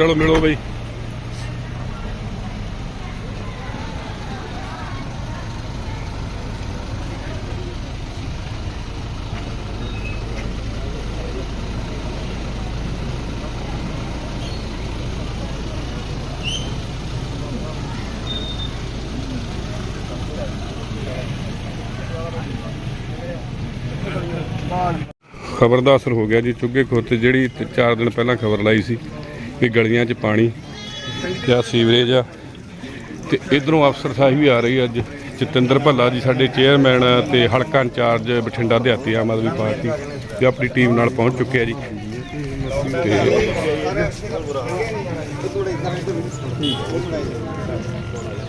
ਚਲੋ ਮਿਲੋ ਬਈ। ਖਬਰ ਦਾ ਅਸਰ ਹੋ ਗਿਆ ਜੀ। ਚੁੱਗੇ ਖੁਰ ਤੇ ਜਿਹੜੀ 4 ਦਿਨ ਪਹਿਲਾਂ ਖਬਰ ਲਾਈ ਸੀ। ਕਿ ਗਲੀਆਂ 'ਚ ਪਾਣੀ ਤੇ ਆਹ ਸੀਵਰੇਜ ਆ। ਤੇ ਇਧਰੋਂ ਅਫਸਰ ਸਾਹਿਬ ਵੀ ਆ ਰਹੀ ਅੱਜ। ਜਤਿੰਦਰ ਭੱਲਾ ਜੀ ਸਾਡੇ ਚੇਅਰਮੈਨ ਤੇ ਹਲਕਾ ਇੰਚਾਰਜ ਬਠਿੰਡਾ ਦਿਹਾਤੀ ਆਮ ਆਦਮੀ ਪਾਰਟੀ ਤੇ ਆਪਣੀ ਟੀਮ ਨਾਲ ਪਹੁੰਚ ਚੁੱਕੇ ਆ ਜੀ। ਤੇ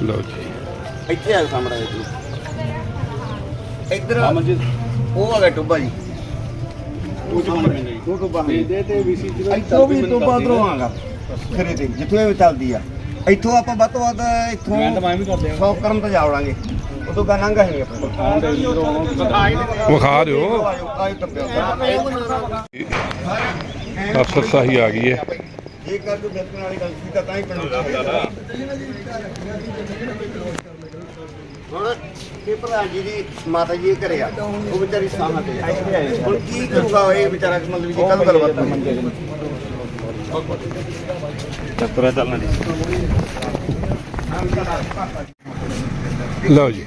ਲਓ ਜੀ। ਇੱਥੇ ਆ ਸਾਹਮਣੇ ਜੀ। ਇੱਧਰ ਉਹ ਆ ਗਿਆ ਟੁੱਬਾ ਜੀ। ਉਹ ਟੁੱਬਾ ਦੇ ਤੇ ਵੀਸੀ ਇੱਥੋਂ ਵੀ ਟੁੱਬਾ ਉਧਰੋਂ ਆਗਾ ਖਰੇ ਤੇ ਜਿੱਥੋਂ ਇਹ ਚੱਲਦੀ ਆ। ਇੱਥੋਂ ਆਪਾਂ ਵੱਧ ਤੋਂ ਵੱਧ ਇੱਥੋਂ ਮੈਂ ਤਾਂ ਮੈਂ ਵੀ ਕਰਦੇ 100 ਕਰਮ ਤੇ ਜਾਵੜਾਂਗੇ ਉਦੋਂ ਗਾ ਨੰਗਾ ਹੈ ਆਪਣੇ ਵਿਖਾ ਦਿਓ। ਅਫਸਰ ਸਾਹੀ ਆ ਗਈ ਹੈ। ਇਹ ਕਰ ਤੂੰ ਬਿਲਕੁਲ ਵਾਲੀ ਗੱਲ ਸੀ ਤਾਂ ਤਾਂ ਹੀ ਪਿੰਡ ਹੁਣ ਇਹ ਪ੍ਰਧਾਨ ਜੀ ਦੀ ਮਾਤਾ ਜੀ ਇਹ ਘਰੇ ਆ ਉਹ ਵਿਚਾਰੀ ਸਾਹਾਂ ਤੇ। ਹੁਣ ਕੀ ਕਰੂਗਾ ਇਹ ਵਿਚਾਰਾ ਮਤਲਬ ਜੀ ਕੱਲ ਗੱਲਬਾਤ ਮੰਗੇ ਤੁਰਿਆ ਚੱਲਣਾ ਨਹੀਂ ਲਓ ਜੀ।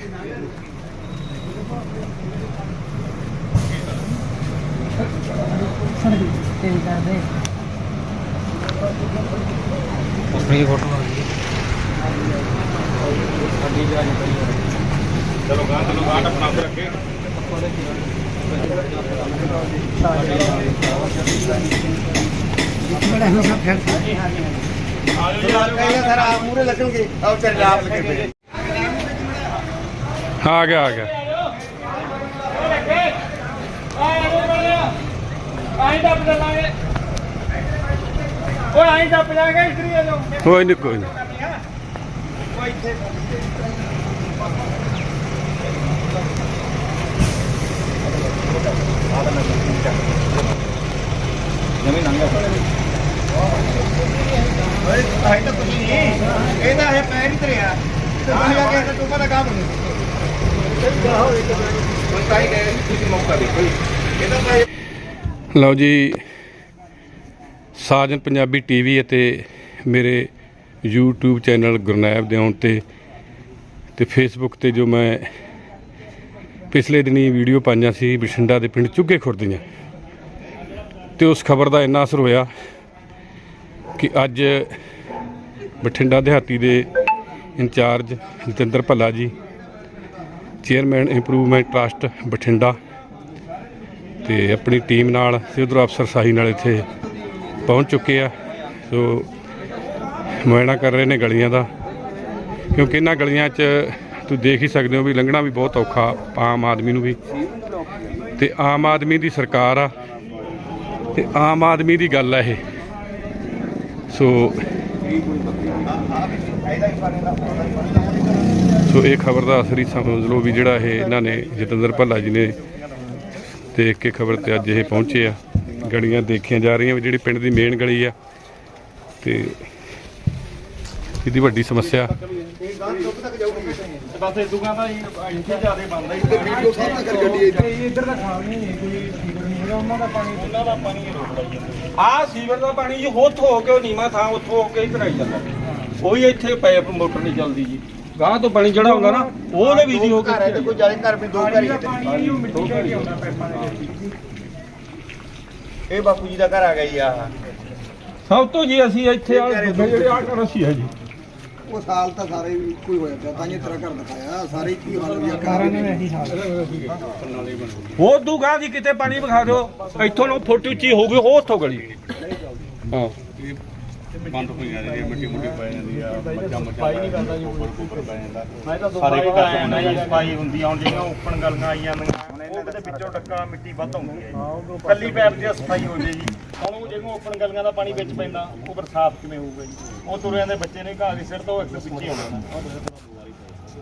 ਚਲੋ ਗਾਂ ਚਲੋ ਗਾਂ ਆਪਣਾ ਉੱਤੇ ਰੱਖੇ ਕਹਿੰਦਾ ਸਰ ਆ ਮੂਰੇ ਲੱਗਣਗੇ ਆ ਆਪ ਲੱਗੇ ਪਏ ਆ ਗਿਆ ਆ ਗਿਆ ਆਈ ਦੱਬ ਲਾਂਗੇ ਓਏ ਆਈ ਦੱਬ ਜਾਗੇ ਇਧਰ ਹੀ ਲੋ ਕੋਈ ਨਹੀਂ ਤਾਂ ਇਹ ਪੈਰ ਹੀ ਧਰਿਆ। ਤੇ ਦੁਨੀਆ ਕੇ ਤਾਂ ਟੋਪਾ ਦਾ ਕੰਮ ਨਹੀਂ ਹੁਣ ਗਏ ਤੁਸੀਂ ਮੌਕਾ ਦੇਖੋ ਜੀ। ਤਾਂ ਇਹ ਲਓ ਜੀ, ਸਾਜਨ ਪੰਜਾਬੀ ਟੀਵੀ ਅਤੇ ਮੇਰੇ YouTube ਚੈਨਲ ਗੁਰਨੈਬ ਦੇ ਆਉਣ ਤੇ ਤੇ Facebook ਤੇ ਜੋ ਮੈਂ ਪਿਛਲੇ ਦਿਨੀ ਵੀਡੀਓ ਪਾਈਆਂ ਸੀ ਬਠਿੰਡਾ ਦੇ ਪਿੰਡ ਚੁੱਗੇ ਖੁਰਦੀਆਂ ਤੇ ਉਸ ਖਬਰ ਦਾ ਇੰਨਾ ਅਸਰ ਹੋਇਆ ਕਿ ਅੱਜ ਬਠਿੰਡਾ ਦਿਹਾਤੀ ਦੇ ਇੰਚਾਰਜ ਜਤਿੰਦਰ ਭੱਲਾ ਜੀ, ਚੇਅਰਮੈਨ ਇੰਪਰੂਵਮੈਂਟ ਟਰਸਟ ਬਠਿੰਡਾ ਤੇ ਆਪਣੀ ਟੀਮ ਨਾਲ ਤੇ ਅਫਸਰ ਸਾਹੀ ਨਾਲ ਇੱਥੇ ਪਹੁੰਚ ਚੁੱਕੇ ਆ। ਸੋ ਮੁਆਇਨਾ ਕਰ ਰਹੇ ਨੇ ਗਲੀਆਂ ਦਾ। ਕਿਉਂਕਿ ਇਹਨਾਂ ਗਲੀਆਂ 'ਚ ਤੁਸੀਂ ਦੇਖ ਹੀ ਸਕਦੇ ਹੋ ਵੀ ਲੰਘਣਾ ਵੀ ਬਹੁਤ ਔਖਾ ਆਮ ਆਦਮੀ ਨੂੰ ਵੀ। ਤੇ ਆਮ ਆਦਮੀ ਦੀ ਸਰਕਾਰ ਆ। ਤੇ ਆਮ ਆਦਮੀ ਦੀ ਗੱਲ ਆ ਇਹ। ਸੋ ਸੋ ਇਹ ਖਬਰ ਦਾ ਅਸਰ ਹੀ ਸਮਝ ਲਓ ਵੀ ਜਿਹੜਾ ਇਹ ਇਹਨਾਂ ਨੇ ਜਤਿੰਦਰ ਭੱਲਾ ਜੀ ਨੇ ਦੇਖ ਕੇ ਖਬਰ ਤੇ ਅੱਜ ਇਹ ਪਹੁੰਚੇ ਆ। ਗਲੀਆਂ ਦੇਖੀਆਂ ਜਾ ਰਹੀਆਂ ਵੀ ਜਿਹੜੀ ਪਿੰਡ ਦੀ ਮੇਨ ਗਲੀ ਆ ਤੇ ਇਹਦੀ ਵੱਡੀ ਸਮੱਸਿਆ। ਬਸ ਇਦੂਗਾ ਤਾਂ ਇੱਥੇ ਜ਼ਿਆਦਾ ਬੰਦਾ ਹੀ ਵੀਡੀਓ ਸਾਹਮਣੇ ਕਰ ਗੱਡੀ ਇੱਧਰ ਦਾ ਖਾਲ ਨਹੀਂ ਹੈ ਕੋਈ ਉਹਨਾਂ ਦਾ ਪਾਣੀ ਉਹਨਾਂ ਦਾ ਪਾਣੀ ਰੋਕਦਾ ਜੀ ਆ ਸੀਵਰ ਦਾ ਪਾਣੀ ਜੀ ਉੱਥੋਂ ਹੋ ਕੇ ਉਹ ਨੀਮਾ ਥਾਂ ਉੱਥੋਂ ਹੋ ਕੇ ਇੱਧਰ ਆਈ ਜਾਂਦਾ। ਉਹੀ ਇੱਥੇ ਪਾਈਪ ਮੋਟਰ ਨਹੀਂ ਚੱਲਦੀ ਜੀ। ਗਾਂ ਤੋਂ ਪਾਣੀ ਜਿਹੜਾ ਹੁੰਦਾ ਨਾ ਉਹਦੇ ਵੀ ਦੀ ਹੋ ਕੇ ਘਰ ਹੈ ਕੋਈ ਜਾਲੇ ਘਰ ਵੀ ਦੋ ਘਰ ਹੀ ਹੈ ਤੇ। ਪਾਣੀ ਉਹ ਮਿੱਟੀ ਕਰਕੇ ਆਉਂਦਾ ਪਾਈਪਾਂ ਦੇ ਵਿੱਚ। ਇਹ ਬਾਪੂ ਜੀ ਦਾ ਘਰ ਆ ਗਿਆ ਜੀ ਆ ਸਭ ਤੋਂ ਜੀ ਅਸੀਂ ਇੱਥੇ ਆ ਜਿਹੜੇ ਆ। ਅਸੀਂ ਹੈ ਜੀ। ਉਹ ਸਾਲ ਤਾਂ ਸਾਰੇ ਵੀ ਇੱਕੋ ਹੀ ਹੋਇਆ ਪਿਆ ਤਾਂ ਹੀ ਤੇਰਾ ਘਰ ਦਿਖਾਇਆ। ਸਾਰੇ ਇੱਕ ਹੀ ਹਾਲ ਹੋਇਆ ਕਾਰਾਂ ਨੇ ਇਹੀ ਹਾਲ ਉਹ ਦੂਗਾ ਦੀ ਕਿਤੇ ਪਾਣੀ ਵਿਖਾ ਦਿਓ। ਇੱਥੋਂ ਨੂੰ ਫੁੱਟ ਉੱਚੀ ਹੋ ਗਈ ਉਹ ਉੱਥੋਂ ਗਲੀ। ਹਾਂ ਬੰਦ ਹੋਈ ਜਾਂਦੀ ਹੈ ਮਿੱਟੀ ਮੁੱਟੀ ਪੈ ਜਾਂਦੀ ਆ ਮੱਝਾਂ ਮੱਝਾਂ ਸਫ਼ਾਈ ਨਹੀਂ ਕਰਦਾ ਜੀ ਉੱਪਰ ਪੈ ਜਾਂਦਾ। ਮੈਂ ਤਾਂ ਸਾਰੇ ਕੀ ਸਕਦਾ ਜੀ ਸਫ਼ਾਈ ਹੁੰਦੀ ਆ ਹੁਣ ਜਿਹੜੀਆਂ ਓਪਨ ਗਲੀਆਂ ਆਈ ਜਾਂਦੀਆਂ ਉਹ ਕਿਤੇ ਵਿੱਚੋਂ ਡੱਕਾ ਮਿੱਟੀ ਵੱਧ ਆਉਂਦੀ ਹੈ ਜੀ। ਕੱਲੀ ਪੈਪ ਦੀ ਸਫ਼ਾਈ ਹੋ ਜੇ ਜੀ। ਹੁਣ ਉਹ ਜਿਹੜੀਆਂ ਓਪਨ ਗਲੀਆਂ ਦਾ ਪਾਣੀ ਵਿੱਚ ਪੈਂਦਾ ਉਹ ਫਿਰ ਸਾਫ਼ ਕਿਵੇਂ ਹੋਊਗਾ ਜੀ? ਉਹ ਤੁਰਿਆਂ ਦੇ ਬੱਚੇ ਨੇ ਘਾਹ ਦੀ ਸਿਰ ਤੋਂ ਇੱਕ ਪਿੱਛੇ ਆਉਣਾ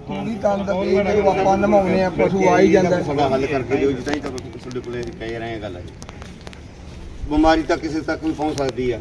ਪੂਰੀ ਤੰਦ ਵੀ ਜਦੋਂ ਆਪਾਂ ਨਮਾਉਨੇ ਆ ਪਸ਼ੂ ਆ ਹੀ ਜਾਂਦਾ। ਸਾਡਾ ਹੱਲ ਕਰਕੇ ਦਿਓ ਜੀ ਤਾਂ ਹੀ ਤਾਂ ਤੁਹਾਡੇ ਕੋਲੇ ਕਹਿ ਰਹੇ ਆ ਗੱਲ ਹੈ ਬਿਮਾਰੀ ਤਾਂ ਕਿਸੇ ਤੱਕ ਵੀ ਪਹੁੰਚ ਸਕਦੀ ਆ।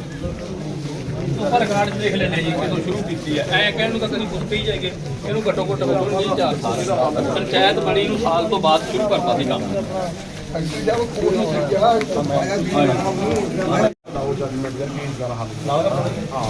ਕਾਰਡ 'ਚ ਦੇਖ ਲੈਣੇ ਜੀ ਕਦੋਂ ਸ਼ੁਰੂ ਕੀਤੀ ਹੈ ਐ ਕਹਿਣ ਨੂੰ ਤਾਂ ਕਦੀ ਕੁੱਤੇ ਹੀ ਜਾਏਗੇ ਇਹਨੂੰ ਘੱਟੋ ਘੱਟ ਹੋ ਗਏ ਚਾਰ ਸਾਲ। ਪੰਚਾਇਤ ਬਣੀ ਨੂੰ ਸਾਲ ਤੋਂ ਬਾਅਦ ਸ਼ੁਰੂ ਕਰਤਾ ਸੀ ਕੰਮ। ਹਾਂ।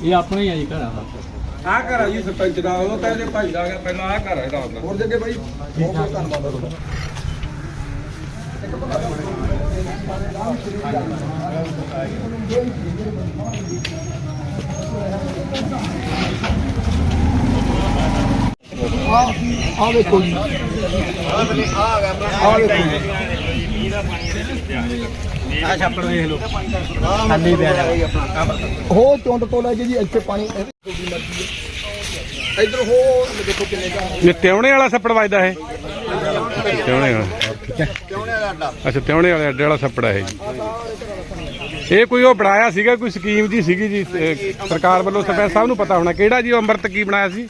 ਇਹ ਆਪਣਾ ਹੀ ਆ ਜੀ ਘਰ ਆ। ਆ ਘਰ ਆ ਜੀ ਸਰਪੰਚ ਦਾ ਉਹ ਤਾਂ ਇਹਦੇ ਭਾਈ ਦਾ ਹੈਗਾ, ਪਹਿਲਾਂ ਆ ਘਰ ਹੈਗਾ ਹੁੰਦਾ ਹੋਰ ਜੱਗੇ ਬਾਈ ਬਹੁਤ ਬਹੁਤ ਧੰਨਵਾਦ ਆ ਤੁਹਾਡਾ ਆ ਵੇਖੋ ਜੀ। ਆ ਛੱਪੜ ਵੇਖ ਲਓ ਖਾਲੀ ਪਿਆ ਹੋ ਚੁੰਡ ਤੋਂ ਲੈ ਕੇ ਜੀ ਇੱਥੇ ਪਾਣੀ ਇਹਦੀ ਮਰਜ਼ੀ ਹੈ ਇਧਰ ਹੋ ਦੇਖੋ ਕਿੰਨੇ ਘਰ ਇਹ ਵਾਲਾ ਛੱਪੜ ਵੱਜਦਾ ਇਹ। ਤਿਉਣੇ ਵਾਲਾ ਨਹੀਂ ਅੱਡਾ ਅੱਛਾ ਤਿਉਣੇ ਵਾਲੇ ਅੱਡੇ ਵਾਲਾ ਛੱਪੜ ਹੈ ਜੀ ਇਹ ਕੋਈ ਉਹ ਬਣਾਇਆ ਸੀਗਾ ਕੋਈ ਸਕੀਮ ਜੀ ਸੀਗੀ ਜੀ ਸਰਕਾਰ ਵੱਲੋਂ ਸਰਪੰਚ ਸਾਹਿਬ ਨੂੰ ਪਤਾ ਹੋਣਾ ਕਿਹੜਾ ਜੀ ਉਹ ਅੰਮ੍ਰਿਤ ਕੀ ਬਣਾਇਆ ਸੀ?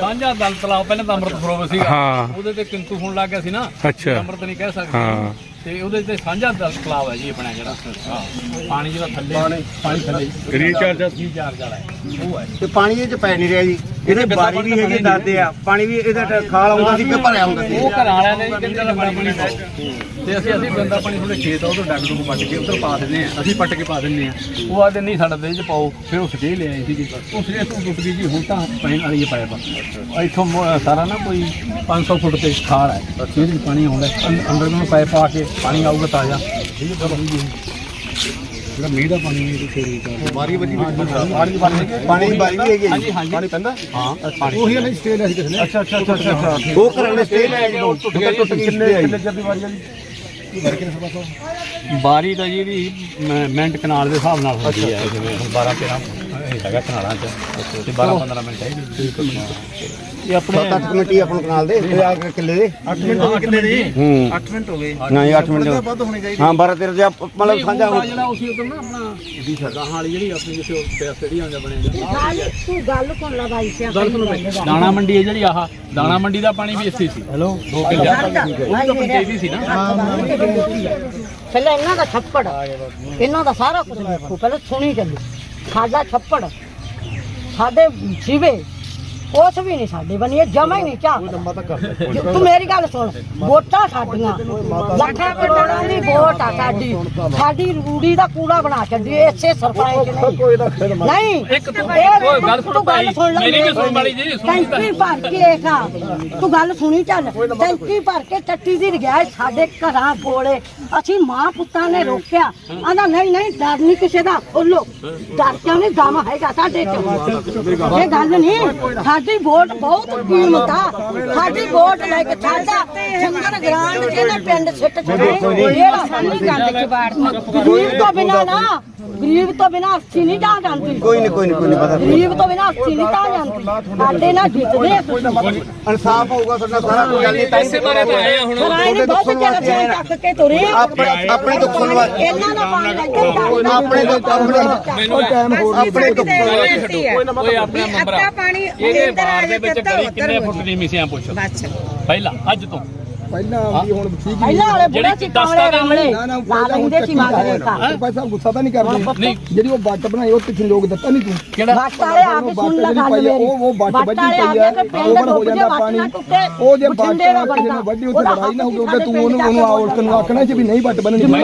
ਸਾਂਝਾ ਦਲ ਤਲਾਬ ਪਹਿਲਾਂ ਤਾਂ ਅੰਮ੍ਰਿਤ ਸਰੋਵਰ ਸੀਗਾ। ਹਾਂ। ਉਹਦੇ ਤੇ ਕਿੰਤੂ ਹੋਣ ਲੱਗ ਗਿਆ ਸੀ ਨਾ। ਅੱਛਾ। ਅੰਮ੍ਰਿਤ ਨਹੀਂ ਕਹਿ ਸਕਦੇ। ਹਾਂ। ਤੇ ਉਹਦੇ ਤੇ ਸਾਂਝਾ ਦਲ ਤਲਾਬ ਹੈ ਜੀ ਆਪਣਾ ਜਿਹੜਾ। ਹਾਂ ਪਾਣੀ ਜਿਹੜਾ ਥੱਲੇ ਪਾਣੀ। ਥੱਲੇ। ਰੀਚਾਰਜ ਰੀਚਾਰਜ ਵਾਲਾ ਹੈ। ਉਹ ਹੈ। ਤੇ ਪਾਣੀ ਇਹ ਚ ਪੈ ਨਹੀਂ ਰਿਹਾ ਜੀ। ਇਹਦੇ ਬਾਰੀ ਵੀ ਹੈਗੇ ਦਾਦੇ ਆ। ਪਾਣੀ ਵੀ ਇਹਦਾ ਖਾਲ ਆਉਂਦਾ ਸੀ। ਕਿ ਭਰਿਆ ਹੁੰਦਾ ਸੀ। ਉਹ ਘਰ ਵਾਲਿਆਂ ਨੇ ਕਹਿੰਦੇ ਗੰਦਾ ਪਾਣੀ ਪਾਓ ਤੇ ਅਸੀਂ ਅਸੀਂ ਗੰਦਾ ਪਾਣੀ ਥੋੜੇ ਖੇਤ ਆ ਉਧਰ ਡੱਗ ਡੁੱਗ ਪੱਟ ਕੇ ਉਧਰ ਪਾ ਦਿੰਦੇ ਆ। ਅਸੀਂ ਪੱਟ ਕੇ ਪਾ ਦਿੰਦੇ ਆ। ਉਹ ਆਦੇ ਨਹੀਂ ਸਾਡਾ ਦੇ ਚ ਪਾਓ। ਫਿਰ ਉਹ ਸਟੇ ਲਿਆਏ ਸੀ ਜੀ ਉਹ ਸਟੇ ਤੋਂ ਟੁੱਟ ਗਈ ਜੀ ਹੁਣ ਤਾਂ ਪੈਣ ਵਾਲੀ ਹੈ ਪਾਇਪ। ਇੱਥੋਂ ਸਾਰਾ ਨਾ ਕੋਈ 500 ਫੁੱਟ ਤੇ ਖਾਰ ਹੈ। ਇਹਦੇ ਵਿੱਚ ਪਾਣੀ ਆਉਂਦਾ ਅੰਦਰ ਨੂੰ ਪਾਇਪ ਪਾ ਕੇ ਪਾਣੀ ਆਊਗਾ ਤਾਜ਼ਾ। ਠੀਕ ਹੈ ਜਿਹੜਾ ਮੀਂਹ ਦਾ ਪਾਣੀ ਹੈ। ਤੇ ਫੇਰ ਬਾਰੀ ਵੱਜੀ ਬਾਰੀ ਪਾਣੀ ਦੀ ਬਾਰੀ ਵੀ ਹੈਗੀ ਹੈ ਹਾਂਜੀ ਹਾਂਜੀ। ਪਾਣੀ ਪੈਂਦਾ? ਹਾਂ। ਪਾਣੀ ਉਹੀ ਨਹੀਂ ਸਟੇ ਲਿਆ ਸੀ ਕਿਸੇ ਨੇ ਅੱਛਾ ਅੱਛਾ ਅੱਛਾ ਅੱਛਾ। ਉਹ ਘਰਾਂ ਨੇ ਸਟੇ ਲੈ ਕੇ ਟੁੱਟ ਗਿਆ ਟੁੱਟ ਕਿੰਨੇ ਕਿੰਨੇ ਚਿਰ ਦੀ ਵਾਰੀ ਆ ਜੀ? ਬਾਰੀ ਦਾ ਜੀ ਇਹਦੀ ਮਿੰਟ ਕਨਾਲ ਦੇ ਹਿਸਾਬ ਨਾਲ ਹੁੰਦੀ ਹੈ। ਜਿਵੇਂ ਹੁਣ 12 13 ਇਹ ਹੈਗਾ ਕਨਾਲਾਂ ਚ। ਤੇ 12 15 ਮਿੰਟ ਹੈ ਜੀ। ਇਹ ਆਪਣੇ 7-8 ਮਿੰਟ ਹੀ ਆਪਣ ਕਨਾਲ ਦੇ ਤੇ ਆ ਕੇ ਕਿੱਲੇ ਦੇ। 8 ਮਿੰਟ ਹੋ ਗਏ ਕਿੰਨੇ ਦੀ। ਹੂੰ। 8 ਮਿੰਟ ਹੋ ਗਏ। ਨਹੀਂ 8 ਮਿੰਟ ਵੱਧ ਹੋਣੀ ਚਾਹੀਦੀ। ਹਾਂ 12 13 ਜਾਂ ਮਤਲਬ ਸਾਂਝਾ ਹੋ ਜਿਹੜਾ ਉਸੇ ਉਧਰ ਨਾ ਆਪਣਾ ਦੀ ਸਰਦਾ ਵਾਲੀ ਜਿਹੜੀ ਆਪਣੀ ਜਿੱਥੇ ਪਿਆ ਸਟੇਡੀਅਮ ਦਾ ਬਣਿਆ ਖਾਲੀ ਤੂੰ ਗੱਲ ਸੁਣ ਲੈ ਬਾਈ ਸਿਆ ਗੱਲ ਸੁਣੋ ਬਈ, ਦਾਣਾ ਮੰਡੀ ਹੈ ਜਿਹੜੀ ਆਹ ਦਾਣਾ ਮੰਡੀ ਦਾ ਪਾਣੀ ਵੀ ਇੱਥੇ ਸੀ। ਹੈਲੋ 2 ਕਿੱਲੇ। ਉਹ ਵੀ ਤਾਂ ਪੰਚਾਇਤੀ ਸੀ ਨਾ। ਪਹਿਲਾਂ ਇਹਨਾਂ ਦਾ ਛੱਪੜ ਇਹਨਾਂ ਦਾ ਸਾਰਾ ਕੁਝ ਦੇਖੋ ਪਹਿਲਾਂ ਸੁਣੀ ਚੱਲੋ। ਸਾਡਾ ਛੱਪੜ ਸਾਡੇ ਛੀਵੇ ਕੁਛ ਵੀ ਨਹੀਂ ਸਾਡੇ ਬਣੀ ਇਹ ਜਮਾ ਹੀ ਨਹੀਂ ਚਾਹ। ਤੂੰ ਮੇਰੀ ਗੱਲ ਸੁਣ ਵੋਟਾਂ ਸਾਡੀਆਂ। ਲੱਖਾਂ ਕਰੋੜਾਂ ਦੀ ਵੋਟ ਆ ਸਾਡੀ। ਸਾਡੀ ਰੂੜੀ ਦਾ ਕੂੜਾ ਬਣਾ ਛੱਡੀ ਇਸੇ ਸਰਪੰਚ ਨੇ ਨਹੀਂ। ਇੱਕ ਤੂੰ ਗੱਲ ਸੁਣੋ ਤੂੰ ਗੱਲ ਸੁਣ ਲੈ। ਮੇਰੀ ਵੀ ਸੁਣ ਵਾਲੀ ਜੀ, ਸੁਣੀ ਤਾਂ। ਟੈਂਕੀ ਭਰ ਕੇ ਦੇਖਾ ਤੂੰ ਗੱਲ ਸੁਣੀ ਚੱਲ। ਟੈਂਕੀ ਭਰ ਕੇ ਟੱਟੀ ਦੀ ਗਿਆ ਸਾਡੇ ਘਰਾਂ ਕੋਲੇ। ਅਸੀਂ ਮਾਂ ਪੁੱਤਾਂ ਨੇ ਰੋਕਿਆ। ਆਂਦਾ ਨਹੀਂ ਨਹੀਂ ਡਰ ਨਹੀਂ ਕਿਸੇ ਦਾ। ਖੋਲੋ ਡਰ ਕਿਉਂ ਨਹੀਂ? ਦਮ ਹੈਗਾ ਸਾਡੇ ਚ। ਇਹ ਗੱਲ ਨਹੀਂ। ਸਾਡੀ ਵੋਟ ਬਹੁਤ ਕੀਮਤ ਆ। ਸਾਡੀ ਵੋਟ ਲੈ ਕੇ ਸਾਡਾ ਚੰਗਨ ਗ੍ਰਾਂਡ ਜਿਹਨੇ ਪਿੰਡ ਸਿੱਟ ਚੜੇ ਜਿਹੜਾ ਸਾਡੀ ਗੱਲ ਚ ਬਾੜ ਗਰੀਬ ਤੋਂ ਬਿਨਾ ਨਾ ਗਰੀਬ ਤੋਂ ਬਿਨਾ ਅਰਥੀ ਨਹੀਂ ਜਾ ਜਾਂਦੀ। ਕੋਈ ਨਹੀਂ ਕੋਈ ਨਹੀਂ ਕੋਈ ਨਹੀਂ ਪਤਾ ਗਰੀਬ ਤੋਂ ਬਿਨਾ ਅਰਥੀ ਨਹੀਂ ਤਾਂ ਜਾਂਦੀ। ਸਾਡੇ ਨਾਲ ਜਿੱਤਦੇ ਆ ਇਨਸਾਫ ਹੋਊਗਾ ਤੁਹਾਡਾ ਸਾਰਾ ਕੋਈ ਗੱਲ ਨਹੀਂ ਤਾਂ ਇਸੇ ਬਾਰੇ ਤਾਂ ਆਏ ਆ ਹੁਣ। ਸਰਾਏ ਨੇ ਬਹੁਤ ਚਿਰ ਅਸੀਂ ਚੱਕ ਕੇ ਤੁਰੇ ਆ। ਆਪਣੇ ਆਪਣੇ ਦੁੱਖ ਸੁਣਵਾ ਇਹਨਾਂ ਦਾ ਪਾਣੀ ਚੱਲਦਾ। ਆਪਣੇ ਦੁੱਖ ਆਪਣੇ ਮੈਨੂੰ ਆਪਣੇ ਦੁੱਖ ਓਏ ਆਪਣੇ ਮੈਂਬਰ ਇਹਦੇ ਬਾਰ ਦੇ ਵਿੱਚ ਗਲੀ ਕਿੰਨੇ ਫੁੱਟ ਦੀ ਮਿਸਿਆ ਪੁੱਛ ਪਹਿਲਾਂ ਅੱਜ ਤੋਂ। ਪਹਿਲਾਂ ਵੀ ਹੁਣ ਠੀਕ ਹੀ ਪਹਿਲਾਂ ਵਾਲੇ ਬੁੜੇ ਸੀ ਕਮਲੇ ਰਮਲੇ ਨਾ ਨਾ ਲਾ ਲੈਂਦੇ ਸੀ ਮਗਰੇ ਘਰ ਭਾਈ ਸਾਹਿਬ ਗੁੱਸਾ ਤਾਂ ਨਹੀਂ ਕਰਦੇ। ਜਿਹੜੀ ਉਹ ਬੱਟ ਬਣਾਈ ਉਹ ਪਿੱਛੇ ਲੋਕ ਦਿੱਤਾ ਨਹੀਂ ਤੂੰ। ਬੱਟ ਵਾਲੇ ਆ ਕੇ ਸੁਣ ਲਾ ਗੱਲ ਮੇਰੀ। ਉਹ ਉਹ ਬੱਟ ਵੱਜੀ ਵਾਲੇ ਪਈ ਆ। ਓਵਰ ਹੋ ਜਾਂਦਾ ਪਾਣੀ। ਉਹ ਜੇ ਬੱਟ ਬਠਿੰਡੇ ਦਾ ਕਿਸੇ ਨੇ ਬੰਦਾ ਵੱਡੀ ਉੱਥੇ ਲੜਾਈ ਨਾ ਹੋਊਗੀ ਕਿ ਤੂੰ ਉਹਨੂੰ ਉਹਨੂੰ ਔਰਤ ਨੂੰ ਆਖਣਾ ਸੀ ਵੀ ਨਹੀਂ ਬੱਟ ਬਣਨੀ ਤਾਂ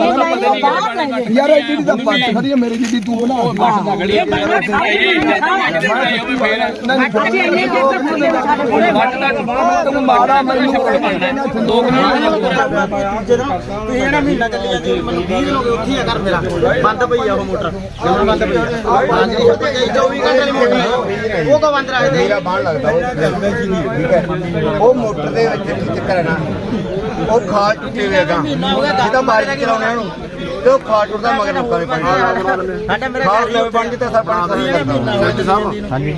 ਯਾਰ ਇਹ ਜਿਹੜੀ ਤਾਂ ਬੱਟ ਖੜੀ ਹੈ ਮੇਰੀ ਜਿੱਦੀ ਤੂੰ ਬਣਾ। ਬੱਟ ਦਾ ਖਾਈ ਬੱਟ ਜੀ ਇੰਨੇ ਚਿਰ ਤੋਂ ਖੜੇ ਨੇ ਸਾਡੇ ਕੋਲੇ ਵੱਟ ਤੱਕ ਬਾਹਰ ਤੂੰ ਮਾਰਾ ਮੈਨੂੰ ਦੋ ਤੁਸੀਂ ਜਿਹੜਾ ਮਹੀਨਾ ਚੱਲੀ ਜਾਂਦੀ ਮੈਨੂੰ 20 ਦਿਨ ਹੋ ਗਏ ਉੱਥੇ ਹੀ ਆ ਘਰ ਮੇਰਾ। ਬੰਦ ਪਈ ਆ ਉਹ ਮੋਟਰ। ਜਦੋਂ ਬੰਦ ਪਈ ਆ। 24 ਘੰਟੇ ਦੀ ਮੋਟਰ ਆ। ਉਹ ਕੋ ਬੰਦ ਰੱਖਦੇ? ਮੇਰਾ ਬਾਣ ਲੱਗਦਾ ਉਹ ਚੱਲਦਾ ਹੀ ਨਹੀਂ ਠੀਕ ਹੈ। ਉਹ ਮੋਟਰ ਦੇ ਵਿੱਚ ਕੀ ਚੱਕਰ ਹੈ ਨਾ? ਉਹ ਖਾਲ ਟੁੱਟੇ ਹੋਏਗਾ ਜਿਹਦਾ ਬਾਰਿਸ਼ ਚਲਾਉਣੇ ਉਹਨੂੰ। ਤੇ ਉਹ ਖਾਲ ਟੁੱਟਦਾ ਮਗਰ ਲੋਕਾਂ ਦੇ ਪਾਣੀ ਸਾਡਾ ਮੇਰੇ ਖਾਲ ਨਵੇਂ ਬਣ ਜਿੱਤੇ ਸਰ ਪਾਣੀ ਸਰਚ ਸਾਹਿਬ ਹਾਂਜੀ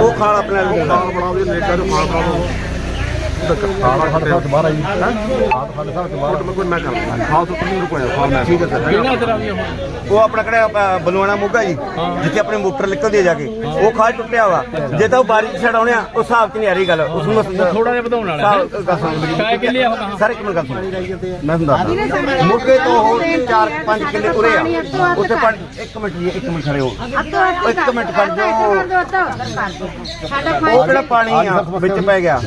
ਉਹ ਖਾਲ ਆਪਣੇ ਖਾਲ ਬਣਾਓ ਜੀ ਨੇਕਾ ਨੂੰ ਖਾਲ ਬਣਾਓ। ਸਾਰਾ ਸਾਡੇ ਸਾਥ ਬਾਹਰ ਆਈ ਹਾਂ ਸਾਡੇ ਬਾਹਰ ਮੈਂ ਕੋਈ ਨਾ ਕਰ ਤੋਂ ਕਿੰਨੀ ਰੁਪਏ ਖਾਲ ਮੈਂ ਠੀਕ ਹੈ ਸਰ ਕਿਹਨਾਂ ਤਰ੍ਹਾਂ ਦੀ ਉਹ ਆਪਣਾ ਕਿਹੜਾ ਬਲਵਾਣਾ ਮੋਗਾ ਜੀ ਜਿੱਥੇ ਆਪਣੀ ਮੋਟਰ ਨਿਕਲਦੀ ਹੈ ਜਾ ਕੇ ਉਹ ਖਾਲ ਟੁੱਟਿਆ ਵਾ। ਜੇ ਤਾਂ ਉਹ ਬਾਰਿਸ਼ ਛਡਾਉਣੇ ਆ ਉਹ ਹਿਸਾਬ ਚ ਨਹੀਂ ਆ ਰਹੀ ਗੱਲ। ਉਸ ਨੂੰ ਥੋੜਾ ਜਿਹਾ ਵਧਾਉਣ ਵਾਲਾ ਹੈ। ਸਰ ਇੱਕ ਮਿੰਟ ਗੱਲ ਸੁਣ। ਮੈਂ ਦੱਸਦਾ। ਮੋਗੇ ਤੋਂ ਹੋਰ 4-5 ਕਿੱਲੇ ਉਰੇ ਆ। ਉੱਥੇ ਪਾਣੀ ਇੱਕ ਮਿੰਟ ਜੀ ਇੱਕ ਮਿੰਟ ਖੜੇ ਹੋ। ਉਹ ਇੱਕ ਮਿੰਟ ਖੜ ਜਾਓ। ਉਹ ਕਿਹੜਾ ਪਾਣੀ ਆ ਵਿੱਚ ਪੈ ਗਿਆ।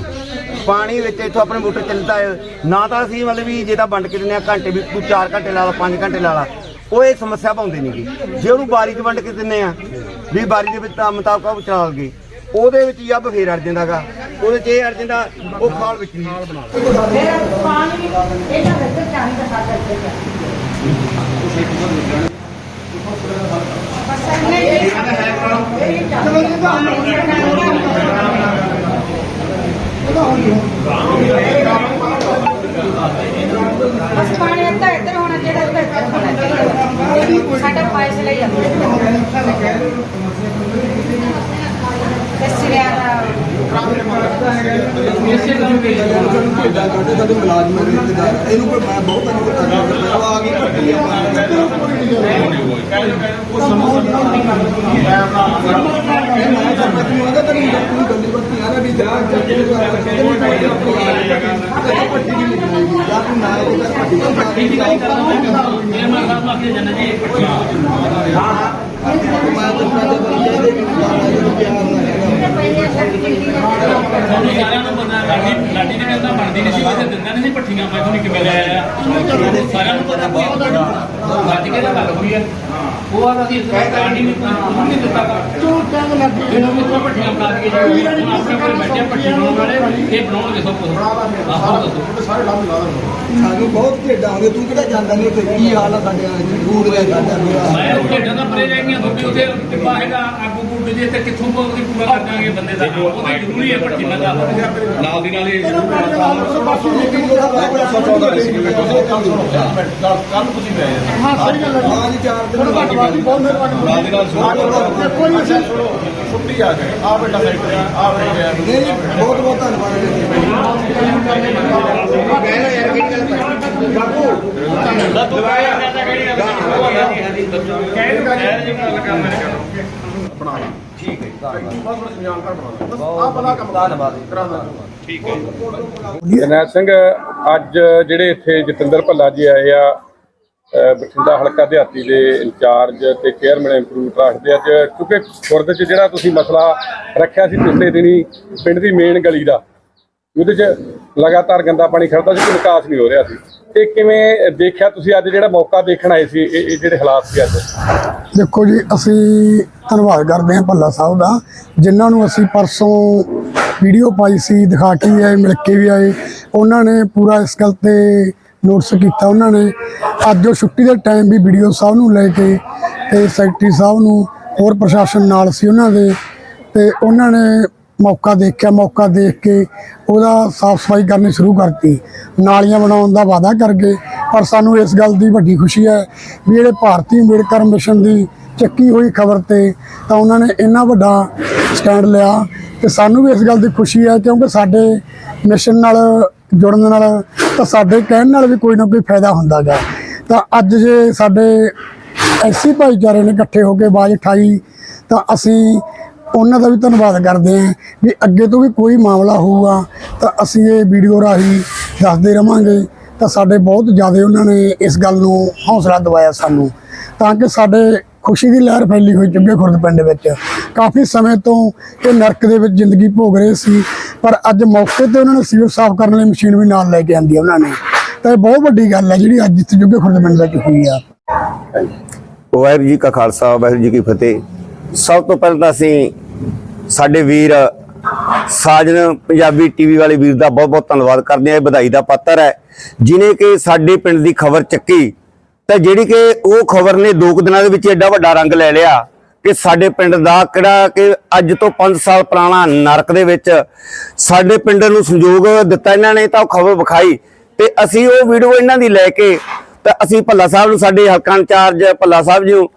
ਪਾਣੀ ਵਿੱਚ ਇੱਥੋਂ ਆਪਣੇ ਮੋਟਰ ਚੱਲਦਾ ਹੈ। ਨਾ ਤਾਂ ਅਸੀਂ ਮਤਲਬ ਵੀ ਜੇ ਤਾਂ ਵੰਡ ਕੇ ਦਿੰਦੇ ਆ ਘੰਟੇ ਵੀ ਤੂੰ 4 ਘੰਟੇ ਲਾ ਲਾ 5 ਘੰਟੇ ਲਾ ਲਾ। ਉਹ ਇਹ ਸਮੱਸਿਆ ਪਾਉਂਦੇ ਨਹੀਂਗੇ ਜੇ ਉਹਨੂੰ ਬਾਰੀ 'ਚ ਵੰਡ ਕੇ ਦਿੰਦੇ ਆ ਵੀ ਬਾਰੀ ਦੇ ਵਿੱਚ ਤਾਂ ਮੁਤਾਬਕ ਉਹ ਚਲਾ ਲਗੇ ਉਹਦੇ ਵਿੱਚ ਹੀ ਅੱਬ ਫੇਰ ਅੜ ਜਾਂਦਾਗਾ ਉਹਦੇ 'ਚ ਇਹ ਅੜ ਜਾਂਦਾ ਉਹ ਖਾਲ ਵਿੱਚ ਨਹੀਂ। ਪਾਣੀ ਇਹਨਾਂ ਵਿੱਚ ਚਾਹੀਦਾ ਸਾਡਾ ਇੱਥੇ ਬਸ ਪਾਣੀ ਅੱਧਾ ਇੱਧਰ ਹੋਣਾ ਜਿਹੜਾ ਅੱਧਾ ਇੱਧਰ ਹੋਣਾ ਚਾਹੀਦਾ। ਸਾਡਾ ਫੈਸਲਾ ਹੀ ਆ। ਤੇ ਸਿਰਿਆ ਦਾ ਇਸੇ ਕਰਕੇ ਭੇਡਾਂ ਕੱਢੇ ਸਾਡੇ ਮੁਲਾਜ਼ਮ ਦੇ ਰਿਸ਼ਤੇਦਾਰ ਇਹਨੂੰ ਕੋਈ ਮੈਂ ਬਹੁਤ ਨਹੀਂ ਕਰਦਾ ਉਹ ਆ ਗਈ ਭੱਟੀ ਆ ਸਾਨੂੰ ਸਾਰਿਆਂ ਨੂੰ ਪਤਾ ਲਾਡੀ ਲਾਡੀ ਨੇ ਕਹਿੰਦਾ ਬਣਦੀ ਨਹੀਂ ਸੀ ਉਹਦੇ ਦਿੰਦਾ ਨਹੀਂ ਸੀ ਪੱਠੀਆਂ ਮੈਂ ਤੁਹਾਨੂੰ ਕਿਵੇਂ ਲੈ ਆਇਆ ਸਾਰਿਆਂ ਨੂੰ ਪਤਾ ਕੋਈ ਅੱਜ ਕੇ ਦਾ ਗੱਲ ਹੋਈ ਹੈ। ਉਹ ਆਦਾ ਸੀ ਨਹੀਂ ਵੀ ਬਣਾ ਕੇ ਜੀ ਆਪਣੇ ਕੋਲ ਬੈਠੇ ਪੱਠੀ ਬਣਾਉਣ ਵਾਲੇ ਇਹ ਬਣਾਉਣਗੇ ਸਭ ਕੁਝ ਆਹੋ ਦੱਸੋ। ਸਾਨੂੰ ਬਹੁਤ ਆਉਂਦੇ ਤੂੰ ਕਿਹੜਾ ਜਾਂਦਾ ਨਹੀਂ ਉੱਥੇ ਕੀ ਹਾਲ ਆ ਸਾਡੇ ਫੂਡ ਦੇ ਸਾਡਾ ਮੈਂ ਉਹ ਢੇਡਾਂ ਦਾ ਪਰੇ ਜਾਈਆਂ ਤੁਹਾਡੇ ਉੱਤੇ ਟਿੱਪਾ ਹੈਗਾ ਆਗੂ ਗੁੱਡ ਜੇ ਤੇ ਕਿੱਥੋਂ ਕੋ ਉਹਦੀ ਪੂਰਾ ਕਰ ਦਾਂਗੇ ਬੰਦੇ ਦਾ ਉਹ ਤਾਂ ਜ਼ਰੂਰੀ ਹੈ ਪੱਠੀ ਮੈਂ ਦੱਸ ਨਾਲ ਦੀ ਨਾਲ ਹੀ ਹਾਂ ਜੀ ਚਾਰ ਦਿਨ ਨਾਲ ਦੀ ਨਾਲ ਛੁੱਟੀ ਆ ਗਈ ਆ ਬੇਟਾ ਸੈਕਟਰ ਆ ਗਿਆ ਨਹੀਂ ਜੀ ਬਹੁਤ ਬਹੁਤ ਧੰਨਵਾਦ। ਜੀ ਜਰਨੈਲ ਸਿੰਘ, ਅੱਜ ਜਿਹੜੇ ਇੱਥੇ ਜਤਿੰਦਰ ਭੱਲਾ ਜੀ ਆਏ ਆ ਬਠਿੰਡਾ ਹਲਕਾ ਦਿਹਾਤੀ ਦੇ ਇੰਚਾਰਜ ਤੇ ਚੇਅਰਮੈਨ ਇੰਪਰੂਵ ਟਰਸਟ ਦੇ, ਅੱਜ ਕਿਉਂਕਿ ਖੁਰਦ 'ਚ ਜਿਹੜਾ ਤੁਸੀਂ ਮਸਲਾ ਰੱਖਿਆ ਸੀ ਪਿਛਲੇ ਦਿਨੀ, ਪਿੰਡ ਦੀ ਮੇਨ ਗਲੀ ਦਾ, ਉਹਦੇ 'ਚ ਲਗਾਤਾਰ ਗੰਦਾ ਪਾਣੀ ਖੜਦਾ ਸੀ ਤੇ ਨਿਕਾਸ ਨਹੀਂ ਹੋ ਰਿਹਾ ਸੀ। ਤੇ ਕਿਵੇਂ ਦੇਖਿਆ ਤੁਸੀਂ ਅੱਜ ਜਿਹੜਾ ਮੌਕਾ ਦੇਖਣ ਆਏ ਸੀ, ਇਹ ਜਿਹੜੇ ਹਾਲਾਤ ਸੀ ਅੱਜ? ਦੇਖੋ ਜੀ, ਅਸੀਂ ਧੰਨਵਾਦ ਕਰਦੇ ਹਾਂ ਭੱਲਾ ਸਾਹਿਬ ਦਾ, ਜਿਨ੍ਹਾਂ ਨੂੰ ਅਸੀਂ ਪਰਸੋਂ ਵੀਡੀਓ ਪਾਈ ਸੀ, ਦਿਖਾ ਕੇ ਵੀ ਆਏ, ਮਿਲ ਕੇ ਵੀ ਆਏ। ਉਹਨਾਂ ਨੇ ਪੂਰਾ ਇਸ ਗੱਲ ਤੇ ਨੋਟਿਸ ਕੀਤਾ। ਉਹਨਾਂ ਨੇ ਅੱਜ ਉਹ ਛੁੱਟੀ ਦੇ ਟਾਈਮ ਵੀ ਵੀਡੀਓ ਸਾਹਿਬ ਨੂੰ ਲੈ ਕੇ ਤੇ ਸੈਕਟਰੀ ਸਾਹਿਬ ਨੂੰ ਹੋਰ ਪ੍ਰਸ਼ਾਸਨ ਨਾਲ ਸੀ ਉਹਨਾਂ ਦੇ, ਤੇ ਉਹਨਾਂ ਨੇ ਮੌਕਾ ਦੇਖਿਆ, ਮੌਕਾ ਦੇਖ ਕੇ ਉਹਦਾ ਸਾਫ਼ ਸਫ਼ਾਈ ਕਰਨੀ ਸ਼ੁਰੂ ਕਰਤੀ। ਨਾਲੀਆਂ ਬਣਾਉਣ ਦਾ ਵਾਅਦਾ ਕਰ ਗਏ, ਪਰ ਸਾਨੂੰ ਇਸ ਗੱਲ ਦੀ ਵੱਡੀ ਖੁਸ਼ੀ ਹੈ ਵੀ ਜਿਹੜੇ ਭਾਰਤੀ ਅੰਬੇਡਕਰ ਮਿਸ਼ਨ ਦੀ ਚੱਕੀ ਹੋਈ ਖਬਰ ਤੇ ਤਾਂ ਉਹਨਾਂ ਨੇ ਇੰਨਾ ਵੱਡਾ ਸਟੈਂਡ ਲਿਆ ਤੇ ਸਾਨੂੰ ਵੀ ਇਸ ਗੱਲ ਦੀ ਖੁਸ਼ੀ ਹੈ ਕਿਉਂਕਿ ਸਾਡੇ ਮਿਸ਼ਨ ਨਾਲ ਜੁੜਨ ਨਾਲ ਤਾਂ ਸਾਡੇ ਕਹਿਣ ਨਾਲ ਵੀ ਕੋਈ ਨਾ ਕੋਈ ਫਾਇਦਾ ਹੁੰਦਾ ਗਾ। ਤਾਂ ਅੱਜ ਜੇ ਸਾਡੇ ਐਸੀ ਭਾਈਚਾਰੇ ਨੇ ਇਕੱਠੇ ਹੋ ਕੇ ਆਵਾਜ਼ ਉਠਾਈ ਤਾਂ ਅਸੀਂ ਉਹਨਾਂ ਦਾ ਵੀ ਧੰਨਵਾਦ ਕਰਦੇ ਹਾਂ ਵੀ ਅੱਗੇ ਤੋਂ ਵੀ ਕੋਈ ਮਾਮਲਾ ਹੋਊਗਾ ਤਾਂ ਅਸੀਂ ਇਹ ਵੀਡੀਓ ਰਾਹੀਂ ਦੱਸਦੇ ਰਵਾਂਗੇ ਤਾਂ ਸਾਡੇ ਬਹੁਤ ਜ਼ਿਆਦਾ ਉਹਨਾਂ ਨੇ ਇਸ ਗੱਲ ਨੂੰ ਹੌਸਲਾ ਦਿਵਾਇਆ ਸਾਨੂੰ ਤਾਂ ਕਿ ਸਾਡੇ ਖੁਸ਼ੀ ਦੀ ਲਹਿਰ ਫੈਲੀ ਹੋਈ ਚੁੱਗੇ ਖੁਰਦ ਪਿੰਡ ਵਿੱਚ। ਕਾਫੀ ਸਮੇਂ ਤੋਂ ਇਹ ਨਰਕ ਦੇ ਵਿੱਚ ਜ਼ਿੰਦਗੀ ਭੋਗ ਰਹੇ ਸੀ, ਪਰ ਅੱਜ ਮੌਕੇ ਤੇ ਉਹਨਾਂ ਨੇ ਸੀਵਰ ਸਾਫ਼ ਕਰਨ ਲਈ ਮਸ਼ੀਨ ਵੀ ਨਾਲ ਲੈ ਕੇ ਆਂਦੀ ਆ ਉਹਨਾਂ ਨੇ। ਤਾਂ ਇਹ ਬਹੁਤ ਵੱਡੀ ਗੱਲ ਹੈ ਜਿਹੜੀ ਅੱਜ ਇੱਥੇ ਚੁੱਗੇ ਖੁਰਦ ਪਿੰਡ ਵਿੱਚ ਹੋਈ ਆ। ਵਾਹਿਗੁਰੂ ਜੀ ਕਾ ਖਾਲਸਾ, ਵਾਹਿਗੁਰੂ ਜੀ ਕੀ ਫਤਿਹ। ਸਭ ਤੋਂ ਪਹਿਲਾਂ ਤਾਂ ਅਸੀਂ ਸਾਡੇ ਵੀਰ ਸਾਜਨ ਪੰਜਾਬੀ ਟੀਵੀ ਵਾਲੇ ਵੀਰ ਦਾ ਬਹੁਤ ਬਹੁਤ ਧੰਨਵਾਦ ਕਰਦੇ ਹਾਂ। ਇਹ ਵਧਾਈ ਦਾ ਪਾਤਰ ਹੈ। ਜਿਨੇ ਕਿ ਸਾਡੇ ਪਿੰਡ ਦੀ ਖਬਰ ਚੱਕੀ, ਤਾਂ ਜਿਹੜੀ ਕਿ ਉਹ ਖਬਰ ਨੇ ਦੋ ਕੁ ਦਿਨਾਂ ਦੇ ਵਿੱਚ ਐਡਾ ਵੱਡਾ ਰੰਗ ਲੈ ਲਿਆ ਕਿ ਸਾਡੇ ਪਿੰਡ ਦਾ ਕਿਹੜਾ ਕਿ ਅੱਜ ਤੋਂ 5 ਸਾਲ ਪੁਰਾਣਾ ਨਰਕ ਦੇ ਵਿੱਚ ਸਾਡੇ ਪਿੰਡ ਨੂੰ ਸੰਯੋਗ ਦਿੱਤਾ ਇਹਨਾਂ ਨੇ, ਤਾਂ ਉਹ ਖਬਰ ਵਿਖਾਈ। ਤੇ ਅਸੀਂ ਉਹ ਵੀਡੀਓ ਇਹਨਾਂ ਦੀ ਲੈ ਕੇ ਤਾਂ ਅਸੀਂ ਭੱਲਾ ਸਾਹਿਬ ਨੂੰ, ਸਾਡੇ ਹਲਕਾ ਇੰਚਾਰਜ ਭੱਲਾ ਸਾਹਿਬ ਜੀ ਨੂੰ,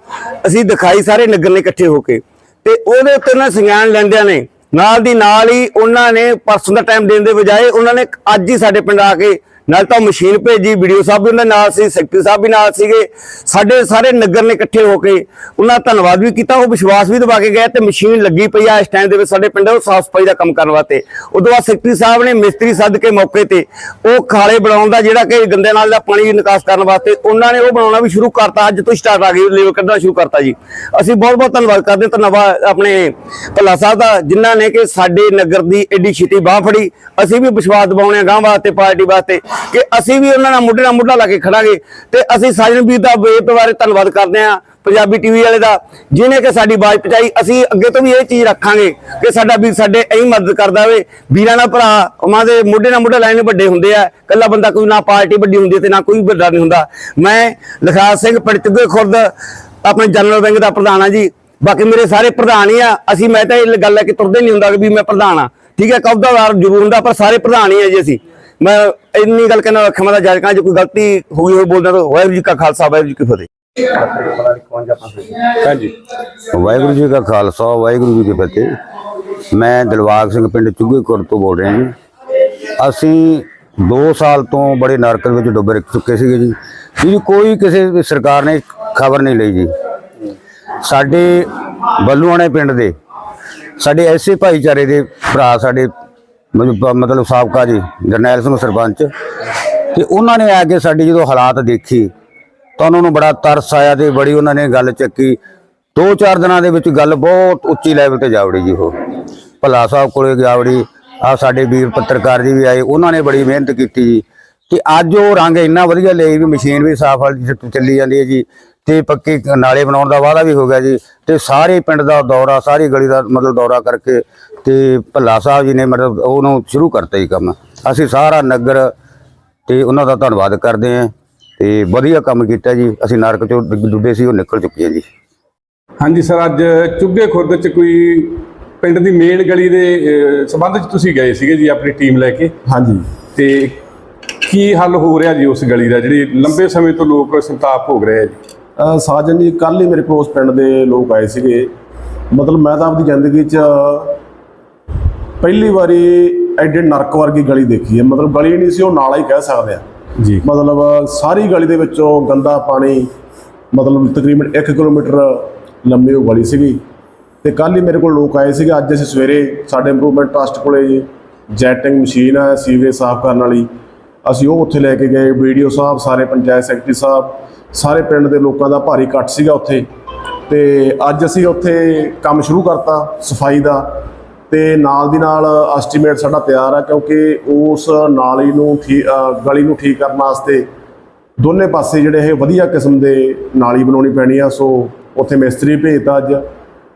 ਅਸੀਂ ਦਿਖਾਈ ਸਾਰੇ ਨਗਰ ਨੇ ਇਕੱਠੇ ਹੋ ਕੇ। ਤੇ ਉਹਦੇ ਉੱਤੇ ਉਹਨਾਂ ਸੰਗਿਆਨ ਲੈਂਦਿਆਂ ਨੇ, ਨਾਲ ਦੀ ਨਾਲ ਹੀ ਉਹਨਾਂ ਨੇ ਪਰਸੋਂ ਦਾ ਟਾਈਮ ਦੇਣ ਦੇ ਬਜਾਏ ਉਹਨਾਂ ਨੇ ਅੱਜ ਹੀ ਸਾਡੇ ਪਿੰਡ ਆ ਕੇ ਨਾਲ ਤਾਂ ਉਹ ਮਸ਼ੀਨ ਭੇਜੀ ਵੀਡੀਓ ਸਾਹਿਬ ਵੀ ਉਹਨਾਂ ਨਾਲ ਸੀ, ਸੈਕਟਰੀ ਸਾਹਿਬ ਵੀ ਨਾਲ ਸੀਗੇ। ਸਾਡੇ ਸਾਰੇ ਨਗਰ ਨੇ ਇਕੱਠੇ ਹੋ ਕੇ ਉਹਨਾਂ ਦਾ ਧੰਨਵਾਦ ਵੀ ਕੀਤਾ, ਉਹ ਵਿਸ਼ਵਾਸ ਵੀ ਦਿਵਾ ਕੇ ਗਏ ਤੇ ਮਸ਼ੀਨ ਲੱਗੀ ਪਈ ਆ। ਇਸ ਟਾਈਮ ਦੇ ਵਿੱਚ ਸਾਡੇ ਪਿੰਡ ਉਹ ਸਾਫ਼ ਸਫ਼ਾਈ ਦਾ ਕੰਮ ਕਰਨ ਵਾਸਤੇ। ਉਦੋਂ ਬਾਅਦ ਸੈਕਟਰੀ ਸਾਹਿਬ ਨੇ ਮਿਸਤਰੀ ਸੱਦ ਕੇ ਮੌਕੇ ਤੇ ਉਹ ਖਾਲੇ ਬਣਾਉਣ ਦਾ ਜਿਹੜਾ ਕਿ ਗੰਦੇ ਨਾਲ ਦਾ ਪਾਣੀ ਨਿਕਾਸ ਕਰਨ ਵਾਸਤੇ ਉਹਨਾਂ ਨੇ ਉਹ ਬਣਾਉਣਾ ਵੀ ਸ਼ੁਰੂ ਕਰਤਾ। ਅੱਜ ਤੋਂ ਸਟਾਰਟ ਆ ਗਈ ਲੇਵਲ ਕੱਢਣਾ ਸ਼ੁਰੂ ਕਰਤਾ ਜੀ। ਅਸੀਂ ਬਹੁਤ ਬਹੁਤ ਧੰਨਵਾਦ ਕਰਦੇ ਧੰਨਵਾਦ ਆਪਣੇ ਭੱਲਾ ਸਾਹਿਬ ਦਾ, ਜਿਨ੍ਹਾਂ ਨੇ ਕਿ ਸਾਡੇ ਨਗਰ ਦੀ ਐਡੀ ਛੇਤੀ ਬਾਹ ਫੜੀ। ਅਸੀਂ ਵੀ ਵਿਸ਼ਵਾਸ ਦਿਵਾਉਣੇ ਆ ਗਾਂ ਵਾਸਤੇ, ਪਾਰਟੀ ਵਾਸਤੇ। ਕਿ ਅਸੀਂ ਵੀ ਉਹਨਾਂ ਨਾਲ ਮੁੱਢੇ ਨਾਲ ਮੁੱਢਾ ਲਾ ਕੇ ਖੜਾਂਗੇ ਤੇ ਅਸੀਂ ਸਾਜਨ ਵੀਰ ਦਾ ਬੇਤ ਧੰਨਵਾਦ ਕਰਦੇ ਹਾਂ, ਪੰਜਾਬੀ ਟੀਵੀ ਵਾਲੇ ਦਾ ਜਿਨੇ ਕਿ ਸਾਡੀ ਆਵਾਜ਼ ਪਹੁੰਚਾਈ। ਅਸੀਂ ਅੱਗੇ ਤੋਂ ਵੀ ਇਹ ਚੀਜ਼ ਰੱਖਾਂਗੇ ਕਿ ਸਾਡਾ ਵੀਰ ਸਾਡੇ ਐਂ ਮਦਦ ਕਰਦਾ ਹੋਵੇ ਵੀਰਾਂ ਦਾ ਭਰਾ, ਉਹਨਾਂ ਦੇ ਮੁੱਢੇ ਨਾਲ ਮੁੱਢਾ ਲਾਈਨ ਵੱਡੇ ਹੁੰਦੇ ਆ। ਕੱਲਾ ਬੰਦਾ ਕੋਈ ਨਾ ਪਾਰਟੀ ਵੱਡੀ ਹੁੰਦੀ ਤੇ ਨਾ ਕੋਈ ਵੱਡਾ ਨਹੀਂ ਹੁੰਦਾ। ਮੈਂ ਲਖਰਾਜ ਸਿੰਘ ਪਿੰਡ ਚੁੱਗੇ ਖੁਰਦ, ਆਪਣੇ ਜਨਰਲ ਬੈਂਕ ਦਾ ਪ੍ਰਧਾਨ ਆ ਜੀ। ਬਾਕੀ ਮੇਰੇ ਸਾਰੇ ਪ੍ਰਧਾਨ ਹੀ ਆ। ਅਸੀਂ ਮੈਂ ਤਾਂ ਇਹ ਗੱਲ ਹੈ ਕਿ ਤੁਰਦੇ ਨਹੀਂ ਹੁੰਦਾ ਕਿ ਵੀ ਮੈਂ ਪ੍ਰਧਾਨ ਆ ਠੀਕ ਹੈ ਕਬਦਾਦਾਰ ਜ਼ਰੂਰ ਹੁੰਦਾ, ਪਰ ਸਾਰੇ ਪ੍ਰਧਾਨ ਹੀ ਆ ਜੀ ਅਸੀਂ। ਮੈਂ ਇੰਨੀ ਗੱਲ ਕਹਿਣਾ ਰੱਖਾਂ ਦਾ ਜਾਇਜ਼ ਜੇ ਕੋਈ ਗਲਤੀ ਹੋਈ ਹੋਈ ਬੋਲਦਾ ਤਾਂ ਵਾਹਿਗੁਰੂ ਜੀ ਕਾ ਖਾਲਸਾ ਵਾਹਿਗੁਰੂ ਜੀ ਕੀ ਫਤਿਹ। ਹਾਂਜੀ। ਵਾਹਿਗੁਰੂ ਜੀ ਕਾ ਖਾਲਸਾ ਵਾਹਿਗੁਰੂ ਜੀ ਕੀ ਫਤਿਹ। ਮੈਂ ਦਿਲਵਾਗ ਸਿੰਘ ਪਿੰਡ ਚੁੱਗੇਕੁਰ ਤੋਂ ਬੋਲ ਰਿਹਾ ਜੀ ਅਸੀਂ 2 ਸਾਲ ਤੋਂ ਬੜੇ ਨਰਕ ਵਿੱਚ ਡੁੱਬ ਰਹਿ ਚੁੱਕੇ ਸੀਗੇ ਜੀ। ਜੀ ਕੋਈ ਕਿਸੇ ਸਰਕਾਰ ਨੇ ਖਬਰ ਨਹੀਂ ਲਈ ਜੀ। ਸਾਡੇ ਬੱਲੂਆਣੇ ਪਿੰਡ ਦੇ ਸਾਡੇ ਐਸੇ ਭਾਈਚਾਰੇ ਦੇ ਭਰਾ ਸਾਡੇ ਮਤਲਬ ਮਤਲਬ ਸਾਬਕਾ ਜੀ, ਜਰਨੈਲ ਸਿੰਘ ਸਰਪੰਚ। ਤੇ ਉਹਨਾਂ ਨੇ ਆ ਕੇ ਸਾਡੀ ਜਦੋਂ ਹਾਲਾਤ ਦੇਖੀ, ਤਾਂ ਉਹਨਾਂ ਨੂੰ ਬੜਾ ਤਰਸ ਆਇਆ ਤੇ ਬੜੀ ਉਹਨਾਂ ਨੇ ਗੱਲ ਚੱਕੀ। ਦੋ ਚਾਰ ਦਿਨਾਂ ਦੇ ਵਿੱਚ ਗੱਲ ਬਹੁਤ ਉੱਚੀ ਲੈਵਲ ਤੇ ਜਾਵੜੀ ਜੀ ਉਹ। ਭਲਾ ਸਾਹਿਬ ਕੋਲੇ ਜਾਵੜੀ ਆ ਸਾਡੇ ਵੀਰ ਪੱਤਰਕਾਰ ਜੀ ਵੀ ਆਏ, ਉਹਨਾਂ ਨੇ ਬੜੀ ਮਿਹਨਤ ਕੀਤੀ ਜੀ। ਤੇ ਅੱਜ ਉਹ ਰੰਗ ਇੰਨਾ ਵਧੀਆ ਲਈ ਵੀ ਮਸ਼ੀਨ ਵੀ ਸਾਫ਼ ਵਾਲੀ ਚੱਲੀ ਜਾਂਦੀ ਹੈ ਜੀ। ਤੇ ਪੱਕੇ ਨਾਲੇ ਬਣਾਉਣ ਦਾ ਵਾਅਦਾ ਵੀ ਹੋ ਗਿਆ ਜੀ। ਤੇ ਸਾਰੇ ਪਿੰਡ ਦਾ ਦੌਰਾ, ਸਾਰੀ ਗਲੀ ਦਾ ਮਤਲਬ ਦੌਰਾ ਕਰਕੇ ਤੇ ਭੱਲਾ ਸਾਹਿਬ ਜੀ ਨੇ ਮਤਲਬ ਉਹਨੂੰ ਸ਼ੁਰੂ ਕਰਤਾ ਜੀ ਕੰਮ। ਅਸੀਂ ਸਾਰਾ ਨਗਰ ਤੇ ਉਹਨਾਂ ਦਾ ਧੰਨਵਾਦ ਕਰਦੇ ਹਾਂ ਤੇ ਵਧੀਆ ਕੰਮ ਕੀਤਾ ਜੀ। ਅਸੀਂ ਨਰਕ ਚੋਂ ਡੁੱਬ- ਸੀ ਉਹ ਨਿਕਲ ਚੁੱਕੇ ਹਾਂ ਜੀ। ਹਾਂਜੀ ਸਰ ਅੱਜ ਚੁੱਗੇ ਖੁਰਦ ਚ ਕੋਈ ਪਿੰਡ ਦੀ ਮੇਨ ਗਲੀ ਦੇ ਸੰਬੰਧ ਚ ਤੁਸੀਂ ਗਏ ਸੀਗੇ ਜੀ ਆਪਣੀ ਟੀਮ ਲੈ ਕੇ? ਹਾਂਜੀ। ਤੇ ਕੀ ਹੱਲ ਹੋ ਰਿਹਾ ਜੀ ਉਸ ਗਲੀ ਦਾ? ਜਿਹੜੀ ਲੰਬੇ ਸਮੇਂ ਤੋਂ ਲੋਕ ਸੰਤਾਪ ਭੋਗ ਰਹੇ ਆ ਜੀ। ਸਾਜਨ ਜੀ ਕੱਲ ਹੀ ਮੇਰੇ ਕੋਲ ਉਸ ਪਿੰਡ ਦੇ ਲੋਕ ਆਏ ਸੀਗੇ। ਮਤਲਬ ਮੈਂ ਤਾਂ ਆਪਣੀ ਜ਼ਿੰਦਗੀ 'ਚ ਪਹਿਲੀ ਵਾਰੀ ਐਡੇ ਨਰਕ ਵਰਗੀ ਗਲੀ ਦੇਖੀ ਹੈ। ਮਤਲਬ ਗਲੀ ਨਹੀਂ ਸੀ ਉਹ ਨਾਲਾ ਹੀ ਕਹਿ ਸਕਦੇ ਆ ਜੀ। ਮਤਲਬ ਸਾਰੀ ਗਲੀ ਦੇ ਵਿੱਚੋਂ ਗੰਦਾ ਪਾਣੀ ਮਤਲਬ ਤਕਰੀਬਨ 1 ਕਿਲੋਮੀਟਰ ਲੰਬੀ ਉਹ ਗਲੀ ਸੀਗੀ। ਤੇ ਕੱਲ ਹੀ ਮੇਰੇ ਕੋਲ ਲੋਕ ਆਏ ਸੀਗੇ। ਅੱਜ ਅਸੀਂ ਸਵੇਰੇ ਸਾਡੇ ਇੰਪਰੂਵਮੈਂਟ ਟਰਸਟ ਕੋਲੇ ਜੀ ਜੈਟਿੰਗ ਮਸ਼ੀਨ ਹੈ ਸੀਵੇਜ ਸਾਫ਼ ਕਰਨ ਵਾਲੀ। ਅਸੀਂ ਉਹ ਉੱਥੇ ਲੈ ਕੇ ਗਏ। ਵੀਡੀਓ ਸਾਹਿਬ ਸਾਰੇ ਪੰਚਾਇਤ ਸੈਕਟਰੀ ਸਾਹਿਬ ਸਾਰੇ ਪਿੰਡ ਦੇ ਲੋਕਾਂ ਦਾ ਭਾਰੀ ਇਕੱਠ ਸੀਗਾ ਉੱਥੇ। ਤੇ ਅੱਜ ਅਸੀਂ ਉੱਥੇ ਕੰਮ ਸ਼ੁਰੂ ਕਰਤਾ ਸਫ਼ਾਈ ਦਾ। ਤੇ ਨਾਲ ਦੀ ਨਾਲ ਐਸਟੀਮੇਟ ਸਾਡਾ ਤਿਆਰ ਆ ਕਿਉਂਕਿ ਉਸ ਨਾਲੀ ਨੂੰ ਠੀਕ ਗਲੀ ਨੂੰ ਠੀਕ ਕਰਨ ਵਾਸਤੇ ਦੋਨੇ ਪਾਸੇ ਜਿਹੜੇ ਇਹ ਵਧੀਆ ਕਿਸਮ ਦੇ ਨਾਲੀ ਬਣਾਉਣੀ ਪੈਣੀ ਆ ਸੋ ਉੱਥੇ ਮਿਸਤਰੀ ਭੇਜਤਾ ਅੱਜ।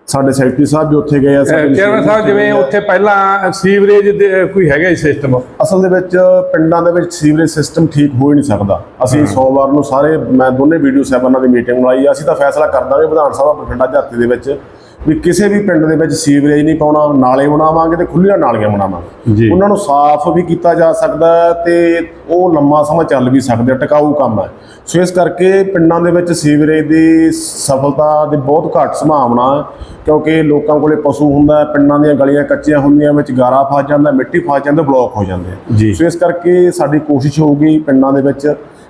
ਸਾਡੇ ਸੈਕਟਰੀ ਸਾਹਿਬ ਵੀ ਉੱਥੇ ਗਏ ਆ ਚੇਅਰਮੈਨ ਸਾਹਿਬ ਜਿਵੇਂ ਉੱਥੇ ਪਹਿਲਾਂ ਸੀਵਰੇਜ ਦੇ ਕੋਈ ਹੈਗਾ ਹੀ ਸਿਸਟਮ ਅਸਲ ਦੇ ਵਿੱਚ ਪਿੰਡਾਂ ਦੇ ਵਿੱਚ ਸੀਵਰੇਜ ਸਿਸਟਮ ਠੀਕ ਹੋ ਹੀ ਨਹੀਂ ਸਕਦਾ। ਅਸੀਂ ਸੋਮਵਾਰ ਨੂੰ ਸਾਰੇ ਮੈਂ ਦੋਨੇ ਵੀਡੀਓ ਸਾਹਿਬਾਨਾਂ ਦੀ ਮੀਟਿੰਗ ਬੁਲਾਈ ਅਸੀਂ ਤਾਂ ਫੈਸਲਾ ਕਰ ਦਾਂਗੇ ਵਿਧਾਨ ਸਭਾ ਬਠਿੰਡਾ ਝਾਤੀ ਦੇ ਵਿੱਚ। ਵੀ ਕਿਸੇ ਵੀ ਪਿੰਡ ਦੇ ਵਿੱਚ ਸੀਵਰੇਜ ਨਹੀਂ ਪਾਉਣਾ ਨਾਲੇ ਬਣਾਵਾਂਗੇ ਤੇ ਖੁੱਲੀਆਂ ਨਾਲੀਆਂ। ਬਣਾਵਾਂਗੇ ਉਹਨਾਂ ਨੂੰ ਸਾਫ਼ ਵੀ ਕੀਤਾ ਜਾ ਸਕਦਾ ਤੇ ਉਹ ਲੰਮਾ ਸਮਾਂ ਚੱਲ ਵੀ ਸਕਦੇ ਟਿਕਾਊ ਕੰਮ ਹੈ ਸੋ ਇਸ ਕਰਕੇ ਪਿੰਡਾਂ ਦੇ ਵਿੱਚ ਸੀਵਰੇਜ ਦੀ ਸਫਲਤਾ ਦੀ ਬਹੁਤ ਘੱਟ ਸੰਭਾਵਨਾ ਹੈ ਕਿਉਂਕਿ ਲੋਕਾਂ ਕੋਲੇ ਪਸ਼ੂ ਹੁੰਦਾ ਪਿੰਡਾਂ ਦੀਆਂ ਗਲੀਆਂ ਕੱਚੀਆਂ ਹੁੰਦੀਆਂ ਵਿੱਚ ਗਾਰਾ ਫਸ ਜਾਂਦਾ ਮਿੱਟੀ ਫਸ ਜਾਂਦੀ ਬਲੌਕ ਹੋ ਜਾਂਦੇ। ਸੋ ਇਸ ਕਰਕੇ ਸਾਡੀ ਕੋਸ਼ਿਸ਼ ਹੋਊਗੀ ਪਿੰਡਾਂ ਦੇ ਵਿੱਚ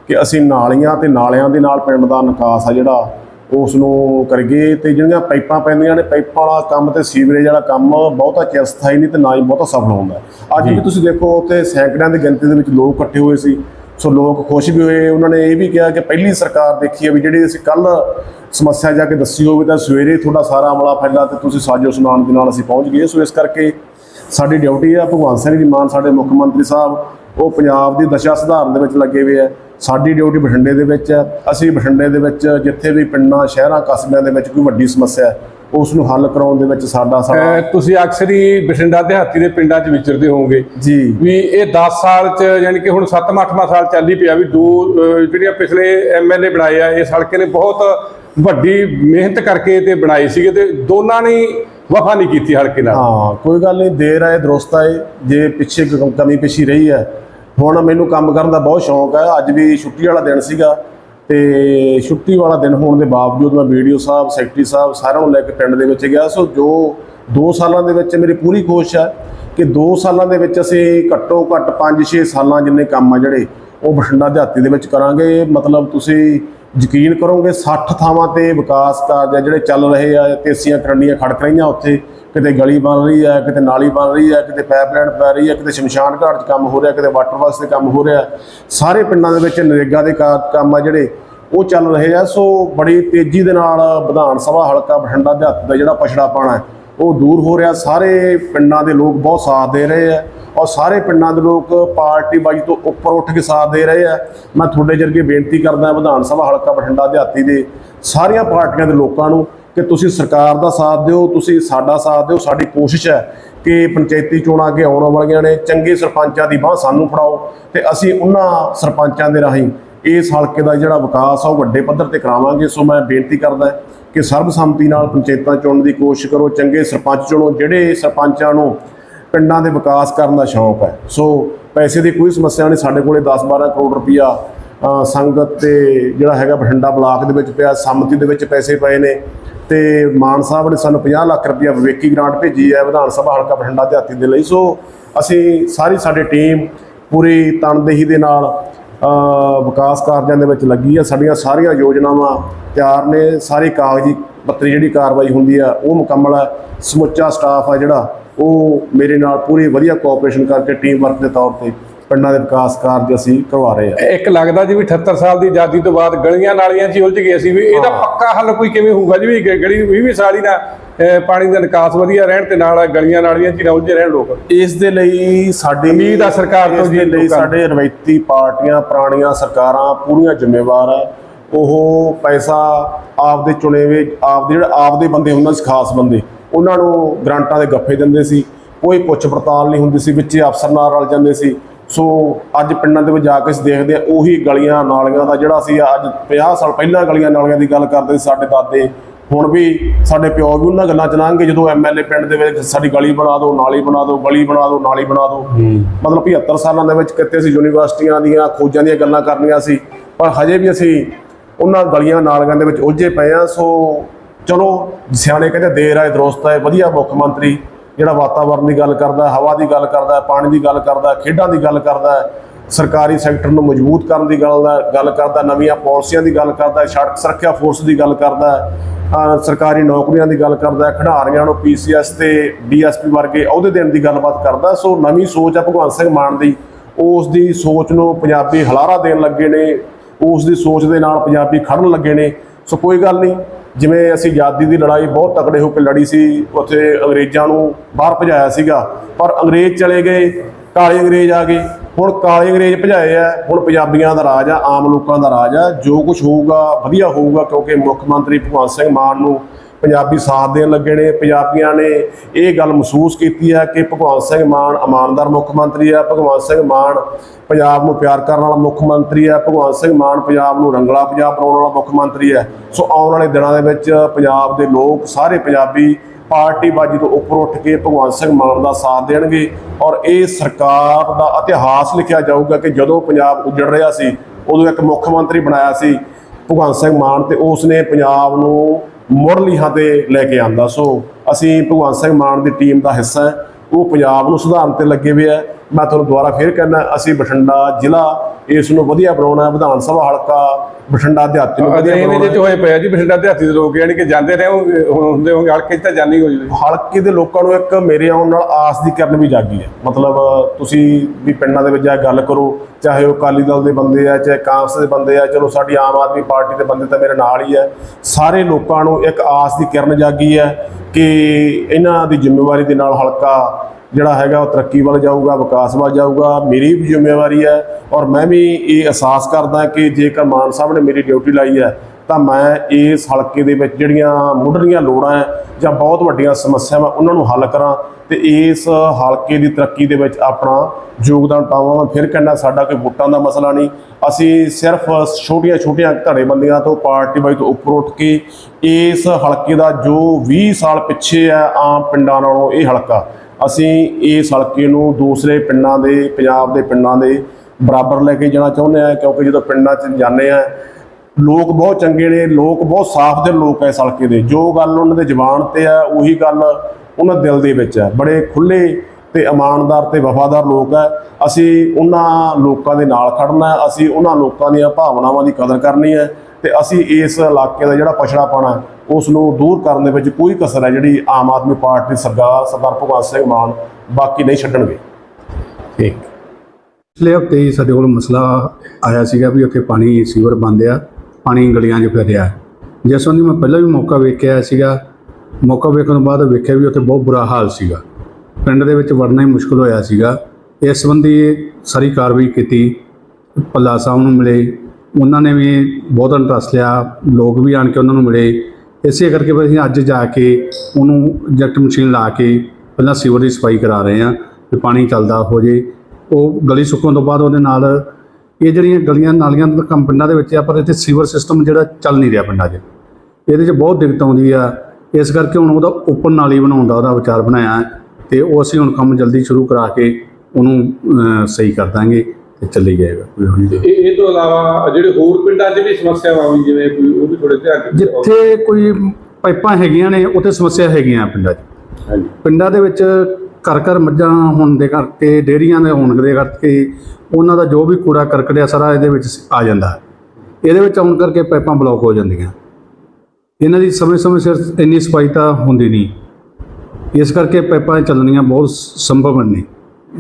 ਕਿ ਅਸੀਂ ਨਾਲੀਆਂ ਤੇ ਨਾਲਿਆਂ ਦੇ ਨਾਲ ਪਿੰਡ ਦਾ ਨਿਕਾਸ ਆ ਜਿਹੜਾ ਉਸ ਨੂੰ ਕਰੀਏ ਤੇ ਜਿਹੜੀਆਂ ਪਾਈਪਾਂ ਪੈਂਦੀਆਂ ਨੇ ਪਾਈਪਾਂ ਵਾਲਾ ਕੰਮ ਤੇ ਸੀਵਰੇਜ ਵਾਲਾ ਕੰਮ ਬਹੁਤਾ ਚਿਰ ਸਥਾਈ ਨਹੀਂ ਤੇ ਨਾ ਹੀ ਬਹੁਤਾ ਸਫਲ ਹੁੰਦਾ। ਅੱਜ ਵੀ ਤੁਸੀਂ ਦੇਖੋ ਉੱਥੇ ਸੈਂਕੜਿਆਂ ਦੀ ਗਿਣਤੀ ਦੇ ਵਿੱਚ ਲੋਕ ਇਕੱਠੇ ਹੋਏ ਸੀ। ਸੋ ਲੋਕ ਖੁਸ਼ ਵੀ ਹੋਏ। ਉਹਨਾਂ ਨੇ ਇਹ ਵੀ ਕਿਹਾ ਕਿ ਪਹਿਲੀ ਸਰਕਾਰ ਦੇਖੀ ਹੈ ਵੀ ਜਿਹੜੀ ਅਸੀਂ ਕੱਲ ਸਮੱਸਿਆ ਜਾ ਕੇ ਦੱਸੀ ਹੋਵੇ ਤਾਂ ਸਵੇਰੇ ਤੁਹਾਡਾ ਸਾਰਾ ਅਮਲਾ ਫੈਲਾ ਤੇ ਤੁਸੀਂ ਸਾਜੋ ਸਮਾਨ ਦੇ ਨਾਲ ਅਸੀਂ ਪਹੁੰਚ ਗਏ। ਸੋ ਇਸ ਕਰਕੇ ਸਾਡੀ ਡਿਊਟੀ ਆ। ਭਗਵੰਤ ਸਿੰਘ ਜੀ ਮਾਨ ਸਾਡੇ ਮੁੱਖ ਮੰਤਰੀ ਸਾਹਿਬ ਉਹ ਪੰਜਾਬ ਦੀ ਦਸ਼ਾ ਸੁਧਾਰਨ ਦੇ ਵਿੱਚ ਲੱਗੇ ਹੋਏ ਆ। ਸਾਡੀ ਡਿਊਟੀ ਬਠਿੰਡੇ ਦੇ ਵਿੱਚ ਹੈ। ਅਸੀਂ ਬਠਿੰਡੇ ਦੇ ਵਿੱਚ ਜਿੱਥੇ ਵੀ ਪਿੰਡਾਂ ਸ਼ਹਿਰਾਂ ਕਸਬਿਆਂ ਦੇ ਵਿੱਚ ਕੋਈ ਵੱਡੀ ਸਮੱਸਿਆ ਹੈ ਉਸ ਨੂੰ ਹੱਲ ਕਰਾਉਣ ਦੇ ਵਿੱਚ ਸਾਡਾ ਸਾਡਾ ਅਹ ਤੁਸੀਂ ਅਕਸਰ ਹੀ ਬਠਿੰਡਾ ਦਿਹਾਤੀ ਦੇ ਪਿੰਡਾਂ 'ਚ ਵਿਚਰਦੇ ਹੋਵੋਗੇ। ਜੀ। ਵੀ ਇਹ 10 ਸਾਲ 'ਚ ਯਾਨੀ ਕਿ ਹੁਣ 7ਵਾਂ 8ਵਾਂ ਸਾਲ ਚੱਲ ਹੀ ਪਿਆ ਵੀ ਦੋ ਜਿਹੜੀਆਂ ਪਿਛਲੇ ਐਮਐਲਏ ਬਣਾਏ ਆ ਇਸ ਹਲਕੇ ਨੇ ਬਹੁਤ ਵੱਡੀ ਮਿਹਨਤ ਕਰਕੇ ਤੇ ਬਣਾਏ ਸੀਗੇ ਤੇ ਦੋਨਾਂ ਨੇ ਵਫਾ ਨਹੀਂ ਕੀਤੀ ਹਲਕੇ ਨਾਲ। ਹਾਂ ਕੋਈ ਗੱਲ ਨਹੀਂ ਦੇਰ ਆਏ ਦਰੁਸਤ ਆਏ ਜੇ ਪਿੱਛੇ ਕਮੀ ਪੇਸ਼ੀ ਰਹੀ ਹੈ ਹੁਣ ਮੈਨੂੰ ਕੰਮ ਕਰਨ ਦਾ ਬਹੁਤ ਸ਼ੌਂਕ ਹੈ ਅੱਜ ਵੀ ਛੁੱਟੀ ਵਾਲਾ ਦਿਨ ਸੀਗਾ ਤੇ ਛੁੱਟੀ ਵਾਲਾ ਦਿਨ ਹੋਣ ਦੇ ਬਾਵਜੂਦ ਮੈਂ ਵੀਡੀਓ ਸਾਹਿਬ, ਸੈਕਟਰੀ ਸਾਹਿਬ ਸਾਰਿਆਂ ਨੂੰ ਲੈ ਕੇ ਪਿੰਡ ਦੇ ਵਿੱਚ ਗਿਆ। ਸੋ ਜੋ 2 ਸਾਲਾਂ ਦੇ ਵਿੱਚ ਮੇਰੀ ਪੂਰੀ ਕੋਸ਼ਿਸ਼ ਹੈ ਕਿ 2 ਸਾਲਾਂ ਦੇ ਵਿੱਚ ਅਸੀਂ ਘੱਟੋ ਘੱਟ 5-6 ਸਾਲਾਂ ਜਿੰਨੇ ਕੰਮ ਆ ਜਿਹੜੇ, ਉਹ ਬਠਿੰਡਾ ਦਿਹਾਤੀ ਦੇ ਵਿੱਚ ਕਰਾਂਗੇ। ਮਤਲਬ ਤੁਸੀਂ ਯਕੀਨ ਕਰੋਗੇ 60 ਥਾਵਾਂ ਤੇ ਵਿਕਾਸ ਕਾਰਜ ਆ ਜਿਹੜੇ ਚੱਲ ਰਹੇ ਆ ਤੇਸੀਆਂ ਕਰੰਡੀਆਂ ਖੜਕ ਰਹੀਆਂ ਉੱਥੇ। ਕਿਤੇ ਗਲੀ ਬਣ ਰਹੀ ਹੈ ਕਿਤੇ ਨਾਲੀ ਬਣ ਰਹੀ ਹੈ ਕਿਤੇ ਪਾਈਪਲਾਈਨ ਪੈ ਰਹੀ ਹੈ ਕਿਤੇ ਸ਼ਮਸ਼ਾਨ ਘਾਟ 'ਚ ਕੰਮ ਹੋ ਰਿਹਾ, ਕਿਤੇ ਵਾਟਰ ਵਰਕਸ ਤੇ ਕੰਮ ਹੋ ਰਿਹਾ। ਸਾਰੇ ਪਿੰਡਾਂ ਦੇ ਵਿੱਚ ਨਰੇਗਾ ਦੇ ਕਾ- ਕੰਮ ਆ ਜਿਹੜੇ, ਉਹ ਚੱਲ ਰਹੇ ਆ। ਸੋ ਬੜੀ ਤੇਜ਼ੀ ਦੇ ਨਾਲ ਵਿਧਾਨ ਸਭਾ ਹਲਕਾ ਬਠਿੰਡਾ ਦਿਹਾਤ ਦਾ ਜਿਹੜਾ ਪਛੜਾਪਣ ਹੈ ਉਹ ਦੂਰ ਹੋ ਰਿਹਾ। ਸਾਰੇ ਪਿੰਡਾਂ ਦੇ ਲੋਕ ਬਹੁਤ ਸਾਥ ਦੇ ਰਹੇ ਆ। ਔਰ ਸਾਰੇ ਪਿੰਡਾਂ ਦੇ ਲੋਕ ਪਾਰਟੀ ਬਾਜੀ ਤੋਂ ਉੱਪਰ ਉੱਠ ਕੇ ਸਾਥ ਦੇ ਰਹੇ ਆ। ਮੈਂ ਤੁਹਾਡੇ ਜਰਗੇ ਬੇਨਤੀ ਕਰਦਾ ਵਿਧਾਨ ਸਭਾ ਹਲਕਾ ਬਠਿੰਡਾ ਦਿਹਾਤੀ ਦੇ ਸਾਰੀਆਂ ਪਾਰਟੀਆਂ ਦੇ ਲੋਕਾਂ ਨੂੰ ਕਿ ਤੁਸੀਂ ਸਰਕਾਰ ਦਾ ਸਾਥ ਦਿਓ, ਤੁਸੀਂ ਸਾਡਾ ਸਾਥ ਦਿਓ। ਸਾਡੀ ਕੋਸ਼ਿਸ਼ ਹੈ ਕਿ ਪੰਚਾਇਤੀ ਚੋਣਾਂ ਅੱਗੇ ਆਉਣ ਵਾਲੀਆਂ ਨੇ। ਚੰਗੇ ਸਰਪੰਚਾਂ ਦੀ ਬਾਹ ਸਾਨੂੰ ਫੜਾਓ ਤੇ ਅਸੀਂ ਉਹਨਾਂ ਸਰਪੰਚਾਂ ਦੇ ਰਾਹੀਂ ਇਸ ਹਲਕੇ ਦਾ ਜਿਹੜਾ ਵਿਕਾਸ ਆ ਉਹ ਵੱਡੇ ਪੱਧਰ ਤੇ ਕਰਾਵਾਂਗੇ। ਸੋ ਮੈਂ ਬੇਨਤੀ ਕਰਦਾ ਕਿ ਸਰਬਸੰਮਤੀ ਨਾਲ ਪੰਚਾਇਤਾਂ ਚੁਣਨ ਦੀ ਕੋਸ਼ਿਸ਼ ਕਰੋ, ਚੰਗੇ ਸਰਪੰਚ ਚੁਣੋ। ਜਿਹੜੇ ਸਰਪੰਚਾਂ ਨੂੰ ਪਿੰਡਾਂ ਦੇ ਵਿਕਾਸ ਕਰਨ ਦਾ ਸ਼ੌਂਕ ਹੈ। ਸੋ ਪੈਸੇ ਦੀ ਕੋਈ ਸਮੱਸਿਆ ਨਹੀਂ, ਸਾਡੇ ਕੋਲੇ 10-12 ਕਰੋੜ ਰੁਪਈਆ ਸੰਗਤ ਤੇ ਜਿਹੜਾ ਹੈਗਾ ਬਠਿੰਡਾ ਬਲਾਕ ਦੇ ਵਿੱਚ ਪਿਆ, ਸੰਮਤੀ ਦੇ ਵਿੱਚ ਪੈਸੇ ਪਏ ਨੇ। ਤੇ ਮਾਨ ਸਾਹਿਬ ਨੇ ਸਾਨੂੰ 50 ਲੱਖ ਰੁਪਈਆ ਵਿਵੇਕੀ ਗ੍ਰਾਂਟ ਭੇਜੀ ਹੈ, ਵਿਧਾਨ ਸਭਾ ਹਲਕਾ ਬਠਿੰਡਾ ਦਿਹਾਤੀ ਦੇ ਲਈ। ਸੋ ਅਸੀਂ ਸਾਰੀ ਸਾਡੀ ਟੀਮ ਪੂਰੀ ਤਨਦੇਹੀ ਦੇ ਨਾਲ ਵਿਕਾਸ ਕਾਰਜਾਂ ਦੇ ਵਿੱਚ ਲੱਗੀ ਆ ਸਾਡੀਆਂ ਸਾਰੀਆਂ ਯੋਜਨਾਵਾਂ ਤਿਆਰ ਨੇ। ਸਾਰੀ ਕਾਗਜ਼ੀ ਪੱਤਰੀ ਜਿਹੜੀ ਕਾਰਵਾਈ ਹੁੰਦੀ ਆ ਉਹ ਮੁਕੰਮਲ ਹੈ। ਸਮੁੱਚਾ ਸਟਾਫ ਆ ਜਿਹੜਾ ਉਹ ਮੇਰੇ ਨਾਲ ਪੂਰੀ ਵਧੀਆ ਕੋਆਪਰੇਸ਼ਨ ਕਰਕੇ ਟੀਮ ਵਰਕ ਦੇ ਤੌਰ ਤੇ ਪਿੰਡਾਂ ਦੇ ਵਿਕਾਸ ਕਾਰਜ ਅਸੀਂ ਕਰਵਾ ਰਹੇ ਆ ਇੱਕ ਲੱਗਦਾ ਜੀ ਵੀ 78 ਸਾਲ ਦੀ ਆਜ਼ਾਦੀ ਤੋਂ ਬਾਅਦ ਗਲੀਆਂ ਨਾਲੀਆਂ 'ਚ ਉਲਝ ਗਏ ਸੀ ਵੀ ਇਹਦਾ ਪੱਕਾ ਹੱਲ ਕੋਈ ਕਿਵੇਂ ਹੋਊਗਾ ਜੀ ਵੀ ਗਲੀ 20 ਸਾਲ ਹੀ ਨਾ ਪਾਣੀ ਦਾ ਨਿਕਾਸ ਵਧੀਆ ਰਹਿਣ ਤੇ ਨਾਲ ਗਲੀਆਂ ਨਾਲੀਆਂ 'ਚ ਨਾ ਉਲਝੇ ਰਹਿਣ ਲੋਕ। ਇਸ ਦੇ ਲਈ ਸਾਡੀ ਉਮੀਦ ਆ ਸਰਕਾਰ ਤੋਂ ਜੀ ਲਈ। ਸਾਡੇ ਰਵਾਇਤੀ ਪਾਰਟੀਆਂ ਪੁਰਾਣੀਆਂ ਸਰਕਾਰਾਂ ਪੂਰੀਆਂ ਜ਼ਿੰਮੇਵਾਰ ਆ ਉਹ ਪੈਸਾ ਆਪਦੇ ਚੁਣੇ ਹੋਏ ਆਪਦੇ ਜਿਹੜੇ ਆਪਦੇ ਬੰਦੇ ਹੁੰਦੇ ਸੀ ਖਾਸ ਬੰਦੇ। ਉਹਨਾਂ ਨੂੰ ਗ੍ਰਾਂਟਾਂ ਦੇ ਗੱਫੇ ਦਿੰਦੇ ਸੀ ਕੋਈ ਪੁੱਛ ਪੜਤਾਲ ਨਹੀਂ ਹੁੰਦੀ ਸੀ ਵਿੱਚੇ ਅਫਸਰ ਨਾਲ ਰਲ ਜਾਂਦੇ ਸੀ। ਸੋ ਅੱਜ ਪਿੰਡਾਂ ਦੇ ਵਿੱਚ ਜਾ ਕੇ ਅਸੀਂ ਦੇਖਦੇ ਆ ਉਹੀ ਗਲੀਆਂ ਨਾਲੀਆਂ ਦਾ ਜਿਹੜਾ ਸੀ ਅੱਜ 50 ਸਾਲ ਪਹਿਲਾਂ ਗਲੀਆਂ ਨਾਲੀਆਂ ਦੀ ਗੱਲ ਕਰਦੇ ਸੀ ਸਾਡੇ ਦਾਦੇ। ਹੁਣ ਵੀ ਸਾਡੇ ਪਿਓ ਵੀ ਉਹਨਾਂ ਗੱਲਾਂ ਚ ਲੰਘ ਗਏ ਜਦੋਂ ਐਮਐਲਏ ਪਿੰਡ ਦੇ ਵਿੱਚ ਸਾਡੀ ਗਲੀ ਬਣਾ ਦਿਓ ਨਾਲੀ ਬਣਾ ਦਿਓ ਗਲੀ ਬਣਾ ਦਿਓ ਨਾਲੀ ਬਣਾ ਦਿਓ। ਮਤਲਬ 75 ਸਾਲਾਂ ਦੇ ਵਿੱਚ ਕਿਤੇ ਅਸੀਂ ਯੂਨੀਵਰਸਿਟੀਆਂ ਦੀਆਂ ਖੋਜਾਂ ਦੀਆਂ ਗੱਲਾਂ ਕਰਨੀਆਂ ਸੀ ਪਰ ਹਜੇ ਵੀ ਅਸੀਂ ਉਹਨਾਂ ਗਲੀਆਂ ਨਾਲੀਆਂ ਦੇ ਵਿੱਚ ਉਲਝੇ ਪਏ ਆ ਸੋ ਚਲੋ ਸਿਆਣੇ ਕਹਿੰਦੇ ਦੇਰ ਆਏ ਦਰੁਸਤ ਆਏ ਵਧੀਆ ਮੁੱਖ ਮੰਤਰੀ ਜਿਹੜਾ ਵਾਤਾਵਰਣ ਦੀ ਗੱਲ ਕਰਦਾ, ਹਵਾ ਦੀ ਗੱਲ ਕਰਦਾ, ਪਾਣੀ ਦੀ ਗੱਲ ਕਰਦਾ, ਖੇਡਾਂ ਦੀ ਗੱਲ ਕਰਦਾ, ਸਰਕਾਰੀ ਸੈਕਟਰ ਨੂੰ ਮਜ਼ਬੂਤ ਕਰਨ ਦੀ ਗੱਲ ਦਾ, ਗੱਲ ਕਰਦਾ, ਨਵੀਆਂ ਪਾਲਿਸੀਆਂ ਦੀ ਗੱਲ ਕਰਦਾ, ਸੜਕ ਸੁਰੱਖਿਆ ਫੋਰਸ ਦੀ ਗੱਲ ਕਰਦਾ ਸਰਕਾਰੀ ਨੌਕਰੀਆਂ ਦੀ ਗੱਲ ਕਰਦਾ, ਖਿਡਾਰੀਆਂ ਨੂੰ ਪੀਸੀਐਸ ਤੇ ਡੀਐਸਪੀ ਵਰਗੇ ਅਹੁਦੇ ਦੇਣ ਦੀ ਗੱਲਬਾਤ ਕਰਦਾ, ਸੋ ਨਵੀਂ ਸੋਚ ਆ ਭਗਵੰਤ ਸਿੰਘ ਮਾਨ ਦੀ। ਉਸ ਦੀ ਸੋਚ ਨੂੰ ਪੰਜਾਬੀ ਹਲਾਰਾ ਦੇਣ ਲੱਗੇ ਨੇ, ਉਸ ਦੀ ਸੋਚ ਦੇ ਨਾਲ ਪੰਜਾਬੀ ਖੜਨ ਲੱਗੇ ਨੇ, ਸੋ ਕੋਈ ਗੱਲ ਨਹੀਂ ਜਿਵੇਂ ਅਸੀਂ ਆਜ਼ਾਦੀ ਦੀ ਲੜਾਈ ਬਹੁਤ ਤਕੜੇ ਹੋ ਕੇ ਲੜੀ ਸੀ, ਉੱਥੇ ਅੰਗਰੇਜ਼ਾਂ ਨੂੰ ਬਾਹਰ ਭਜਾਇਆ ਸੀਗਾ, ਪਰ ਅੰਗਰੇਜ਼ ਚਲੇ ਗਏ, ਕਾਲੇ ਅੰਗਰੇਜ਼ ਆ ਗਏ। ਹੁਣ ਕਾਲੇ ਅੰਗਰੇਜ਼ ਭਜਾਏ ਆ, ਹੁਣ ਪੰਜਾਬੀਆਂ ਦਾ ਰਾਜ ਆ, ਆਮ ਲੋਕਾਂ ਦਾ ਰਾਜ ਆ, ਜੋ ਕੁਝ ਹੋਊਗਾ, ਵਧੀਆ ਹੋਊਗਾ, ਕਿਉਂਕਿ ਮੁੱਖ ਮੰਤਰੀ ਭਗਵੰਤ ਸਿੰਘ ਮਾਨ ਨੂੰ ਪੰਜਾਬੀ ਸਾਥ ਦੇਣ ਲੱਗੇ ਨੇ, ਪੰਜਾਬੀਆਂ ਨੇ ਇਹ ਗੱਲ ਮਹਿਸੂਸ ਕੀਤੀ ਹੈ ਕਿ ਭਗਵੰਤ ਸਿੰਘ ਮਾਨ ਇਮਾਨਦਾਰ ਮੁੱਖ ਮੰਤਰੀ ਹੈ ਭਗਵੰਤ ਸਿੰਘ ਮਾਨ ਪੰਜਾਬ ਨੂੰ ਪਿਆਰ ਕਰਨ ਵਾਲਾ ਮੁੱਖ ਮੰਤਰੀ ਹੈ ਭਗਵੰਤ ਸਿੰਘ ਮਾਨ ਪੰਜਾਬ ਨੂੰ ਰੰਗਲਾ ਪੰਜਾਬ ਬਣਾਉਣ ਵਾਲਾ ਮੁੱਖ ਮੰਤਰੀ ਹੈ। ਸੋ ਆਉਣ ਵਾਲੇ ਦਿਨਾਂ ਦੇ ਵਿੱਚ ਪੰਜਾਬ ਦੇ ਲੋਕ, ਸਾਰੇ ਪੰਜਾਬੀ ਪਾਰਟੀ ਬਾਜੀ ਤੋਂ ਉੱਪਰ ਉੱਠ ਕੇ ਭਗਵੰਤ ਸਿੰਘ ਮਾਨ ਦਾ ਸਾਥ ਦੇਣਗੇ ਔਰ ਇਹ ਸਰਕਾਰ ਦਾ ਇਤਿਹਾਸ ਲਿਖਿਆ ਜਾਊਗਾ ਕਿ ਜਦੋਂ ਪੰਜਾਬ ਉੱਜੜ ਰਿਹਾ ਸੀ, ਉਦੋਂ ਇੱਕ ਮੁੱਖ ਮੰਤਰੀ ਬਣਾਇਆ ਸੀ ਭਗਵੰਤ ਸਿੰਘ ਮਾਨ ਤੇ ਉਸ ਨੇ ਪੰਜਾਬ ਨੂੰ ਮੁੜ ਲੀਹਾਂ ਤੇ ਲੈ ਕੇ ਆਂਦਾ। ਸੋ ਅਸੀਂ ਭਗਵੰਤ ਸਿੰਘ ਮਾਨ ਦੀ ਟੀਮ ਦਾ ਹਿੱਸਾ ਹੈ। ਉਹ ਪੰਜਾਬ ਨੂੰ ਸੁਧਾਰਨ ਤੇ ਲੱਗੇ ਹੋਏ ਆ ਮੈਂ ਤੁਹਾਨੂੰ ਦੁਬਾਰਾ ਫੇਰ ਕਹਿੰਦਾ, ਅਸੀਂ ਬਠਿੰਡਾ ਜ਼ਿਲ੍ਹਾ ਇਸ ਨੂੰ ਵਧੀਆ ਬਣਾਉਣਾ ਵਿਧਾਨ ਸਭਾ ਹਲਕਾ ਬਠਿੰਡਾ ਦਿਹਾਤੀ ਨੂੰ ਵਧੀਆ ਇਹਦੇ ਚ ਹੈ। ਹੋਏ ਪਿਆ ਜੀ ਬਠਿੰਡਾ ਦਿਹਾਤੀ ਦੇ ਲੋਕ ਯਾਨੀ ਕਿ ਜਾਂਦੇ ਰਹੇ ਹੁਣ ਹੁੰਦੇ ਹੋਣਗੇ ਹਲਕੇ ਚ ਤਾਂ ਜਾਣੀ ਹੋ ਜੀ ਹਲਕੇ ਦੇ ਲੋਕਾਂ ਨੂੰ ਇੱਕ ਮੇਰੇ ਆਉਣ ਨਾਲ ਆਸ ਦੀ ਕਿਰਨ ਵੀ ਜਾਗੀ ਹੈ ਮਤਲਬ ਤੁਸੀਂ ਵੀ ਪਿੰਡਾਂ ਦੇ ਵਿੱਚ ਜਾ ਕੇ ਗੱਲ ਕਰੋ ਚਾਹੇ ਉਹ ਅਕਾਲੀ ਦਲ ਦੇ ਬੰਦੇ ਆ ਚਾਹੇ ਕਾਂਗਰਸ ਦੇ ਬੰਦੇ ਆ ਚਲੋ ਸਾਡੀ ਆਮ ਆਦਮੀ ਪਾਰਟੀ ਦੇ ਬੰਦੇ ਤਾਂ ਮੇਰੇ ਨਾਲ ਹੀ ਹੈ ਸਾਰੇ ਲੋਕਾਂ ਨੂੰ ਇੱਕ ਆਸ ਦੀ ਕਿਰਨ ਜਾਗੀ ਹੈ ਕਿ ਇਹਨਾਂ ਦੀ ਜ਼ਿੰਮੇਵਾਰੀ ਦੇ ਨਾਲ ਹਲਕਾ ਜਿਹੜਾ ਹੈਗਾ ਉਹ ਤਰੱਕੀ ਵੱਲ ਜਾਊਗਾ, ਵਿਕਾਸ ਵੱਲ ਜਾਊਗਾ। ਮੇਰੀ ਵੀ ਜ਼ਿੰਮੇਵਾਰੀ ਹੈ ਔਰ ਮੈਂ ਵੀ ਇਹ ਅਹਿਸਾਸ ਕਰਦਾ ਕਿ ਜੇਕਰ ਮਾਨ ਸਾਹਿਬ ਨੇ ਮੇਰੀ ਡਿਊਟੀ ਲਾਈ ਹੈ, ਤਾਂ ਮੈਂ ਇਸ ਹਲਕੇ ਦੇ ਵਿੱਚ ਜਿਹੜੀਆਂ ਮੁੱਢਲੀਆਂ ਲੋੜਾਂ ਹੈ ਜਾਂ ਬਹੁਤ ਵੱਡੀਆਂ ਸਮੱਸਿਆਵਾਂ ਉਹਨਾਂ ਨੂੰ ਹੱਲ ਕਰਾਂ ਤੇ ਇਸ ਹਲਕੇ ਦੀ ਤਰੱਕੀ ਦੇ ਵਿੱਚ ਆਪਣਾ ਯੋਗਦਾਨ ਪਾਵਾਂ। ਮੈਂ ਫਿਰ ਕਹਿੰਦਾ, ਸਾਡਾ ਕੋਈ ਵੋਟਾਂ ਦਾ ਮਸਲਾ ਨਹੀਂ। ਅਸੀਂ ਸਿਰਫ ਛੋਟੀਆਂ ਛੋਟੀਆਂ ਧੜੇਬੰਦੀਆਂ ਤੋਂ, ਪਾਰਟੀ ਬਾਈ ਤੋਂ ਉੱਪਰ ਉੱਠ ਕੇ ਇਸ ਹਲਕੇ ਦਾ ਜੋ 20 ਸਾਲ ਪਿੱਛੇ ਹੈ ਆਮ ਪਿੰਡਾਂ ਨਾਲੋਂ ਇਹ ਹਲਕਾ ਅਸੀਂ ਇਸ ਹਲਕੇ ਨੂੰ ਦੂਸਰੇ ਪਿੰਡਾਂ ਦੇ, ਪੰਜਾਬ ਦੇ ਪਿੰਡਾਂ ਦੇ ਬਰਾਬਰ ਲੈ ਕੇ ਜਾਣਾ ਚਾਹੁੰਦੇ ਆ ਕਿਉਂਕਿ ਜਦੋਂ ਪਿੰਡਾਂ 'ਚ ਜਾਂਦੇ ਆ ਲੋਕ ਬਹੁਤ ਚੰਗੇ ਨੇ, ਲੋਕ ਬਹੁਤ ਸਾਫ਼ ਦਿਲ ਲੋਕ ਐ ਇਸ ਹਲਕੇ ਦੇ। ਜੋ ਗੱਲ ਉਹਨਾਂ ਦੇ ਜ਼ੁਬਾਨ ਤੇ ਆ, ਉਹੀ ਗੱਲ ਉਹਨਾਂ ਦਿਲ ਦੇ ਵਿੱਚ ਹੈ ਬੜੇ ਖੁੱਲੇ ਤੇ ਇਮਾਨਦਾਰ ਤੇ ਵਫਾਦਾਰ ਲੋਕ ਹੈ ਅਸੀਂ ਉਹਨਾਂ ਲੋਕਾਂ ਦੇ ਨਾਲ ਖੜਨਾ ਅਸੀਂ ਉਹਨਾਂ ਲੋਕਾਂ ਦੀਆਂ ਭਾਵਨਾਵਾਂ ਦੀ ਕਦਰ ਕਰਨੀ ਹੈ ਤੇ ਅਸੀਂ ਇਸ ਇਲਾਕੇ ਦਾ ਜਿਹੜਾ ਪਛੜਾਪਣਾ ਉਸ ਨੂੰ ਦੂਰ ਕਰਨ ਦੇ ਵਿੱਚ ਕੋਈ ਕਸਰ ਹੈ ਜਿਹੜੀ ਆਮ ਆਦਮੀ ਪਾਰਟੀ ਸਰਕਾਰ ਸਰਦਾਰ ਭਗਵੰਤ ਸਿੰਘ ਮਾਨ ਬਾਕੀ ਨਹੀਂ ਛੱਡਣਗੇ। ਠੀਕ। ਪਿਛਲੇ ਹਫ਼ਤੇ ਹੀ ਸਾਡੇ ਕੋਲ ਮਸਲਾ ਆਇਆ ਸੀਗਾ ਵੀ ਉੱਥੇ ਪਾਣੀ ਸੀਵਰ ਬੰਦ ਆ, ਪਾਣੀ ਗਲੀਆਂ 'ਚ ਫਿਰ ਰਿਹਾ ਜਿਸ ਸੰਬੰਧੀ ਮੈਂ ਪਹਿਲਾਂ ਵੀ ਮੌਕਾ ਵੇਖਿਆ ਸੀਗਾ। ਮੌਕਾ ਵੇਖਣ ਤੋਂ ਬਾਅਦ ਵੇਖਿਆ ਵੀ ਉੱਥੇ ਬਹੁਤ ਬੁਰਾ ਹਾਲ ਸੀਗਾ। ਪਿੰਡ ਦੇ ਵਿੱਚ ਵੜਨਾ ਹੀ ਮੁਸ਼ਕਲ ਹੋਇਆ ਸੀਗਾ। ਇਸ ਸੰਬੰਧੀ ਸਾਰੀ ਕਾਰਵਾਈ ਕੀਤੀ। ਪੱਲਾ ਸਾਹਿਬ ਨੂੰ ਮਿਲੇ। ਉਹਨਾਂ ਨੇ ਵੀ ਬਹੁਤ ਇੰਟਰਸਟ ਲਿਆ। ਲੋਕ ਵੀ ਆਣ ਕੇ ਉਹਨਾਂ ਨੂੰ ਮਿਲੇ। ਇਸੇ ਕਰਕੇ ਫਿਰ ਅਸੀਂ ਅੱਜ ਜਾ ਕੇ ਉਹਨੂੰ ਜੈਕਟ ਮਸ਼ੀਨ ਲਾ ਕੇ ਪਹਿਲਾਂ ਸੀਵਰ ਦੀ ਸਫ਼ਾਈ ਕਰਾ ਰਹੇ ਹਾਂ ਕਿ ਪਾਣੀ ਚੱਲਦਾ ਹੋ ਜੇ। ਉਹ ਗਲੀ ਸੁੱਕਣ ਤੋਂ ਬਾਅਦ ਉਹਦੇ ਨਾਲ ਇਹ ਜਿਹੜੀਆਂ ਗਲੀਆਂ ਨਾਲੀਆਂ ਦਾ ਕੰਮ ਪਿੰਡਾਂ ਦੇ ਵਿੱਚ ਆ, ਪਰ ਇੱਥੇ ਸੀਵਰ ਸਿਸਟਮ ਜਿਹੜਾ ਚੱਲ ਨਹੀਂ ਰਿਹਾ ਪਿੰਡਾਂ 'ਚ। ਇਹਦੇ 'ਚ ਬਹੁਤ ਦਿੱਕਤ ਆਉਂਦੀ ਆ। ਇਸ ਕਰਕੇ ਹੁਣ ਉਹਦਾ ਓਪਨ ਨਾਲੀ ਬਣਾਉਣ ਦਾ ਉਹਦਾ ਵਿਚਾਰ ਬਣਾਇਆ ਹੈ ਤੇ ਉਹ ਅਸੀਂ ਹੁਣ ਕੰਮ ਜਲਦੀ ਸ਼ੁਰੂ ਕਰਾ ਕੇ ਉਹਨੂੰ ਸਹੀ ਕਰ ਦਾਂਗੇ। ਚੱਲੀ ਜਾਏਗਾ ਕੋਈ। ਇਹ ਇਹ ਤੋਂ ਇਲਾਵਾ ਜਿਹੜੇ ਹੋਰ ਪਿੰਡਾਂ 'ਚ ਵੀ ਸਮੱਸਿਆਵਾਂ ਆਉਂ ਜਿਵੇਂ ਕੋਈ ਉਹ ਵੀ ਥੋੜੇ ਧਿਆਨ ਚ ਜਿੱਥੇ ਕੋਈ ਪਾਈਪਾਂ ਹੈਗੀਆਂ ਨੇ ਉੱਥੇ ਸਮੱਸਿਆ ਹੈਗੀਆਂ ਪਿੰਡਾਂ 'ਚ। ਹਾਂਜੀ। ਪਿੰਡਾਂ ਦੇ ਵਿੱਚ ਘਰ ਘਰ ਮੱਝਾਂ ਹੋਣ ਦੇ ਕਰਕੇ ਡੇਅਰੀਆਂ ਦੇ ਹੋਣ ਦੇ ਕਰਕੇ ਉਹਨਾਂ ਦਾ ਜੋ ਵੀ ਕੂੜਾ ਕਰਕਟ ਆ ਸਾਰਾ ਇਹਦੇ ਵਿੱਚ ਆ ਜਾਂਦਾ। ਹੈ ਇਹਦੇ ਵਿੱਚ ਆਉਣ ਕਰਕੇ ਪਾਈਪਾਂ ਬਲੌਕ ਹੋ ਜਾਂਦੀਆਂ। ਇਹਨਾਂ ਦੀ ਸਮੇਂ ਸਮੇਂ ਸਿਰ ਇੰਨੀ ਸਫ਼ਾਈ ਤਾਂ ਹੁੰਦੀ ਨਹੀਂ। ਇਸ ਕਰਕੇ ਪਾਈਪਾਂ ਚੱਲਣੀਆਂ ਬਹੁਤ ਸੰਭਵ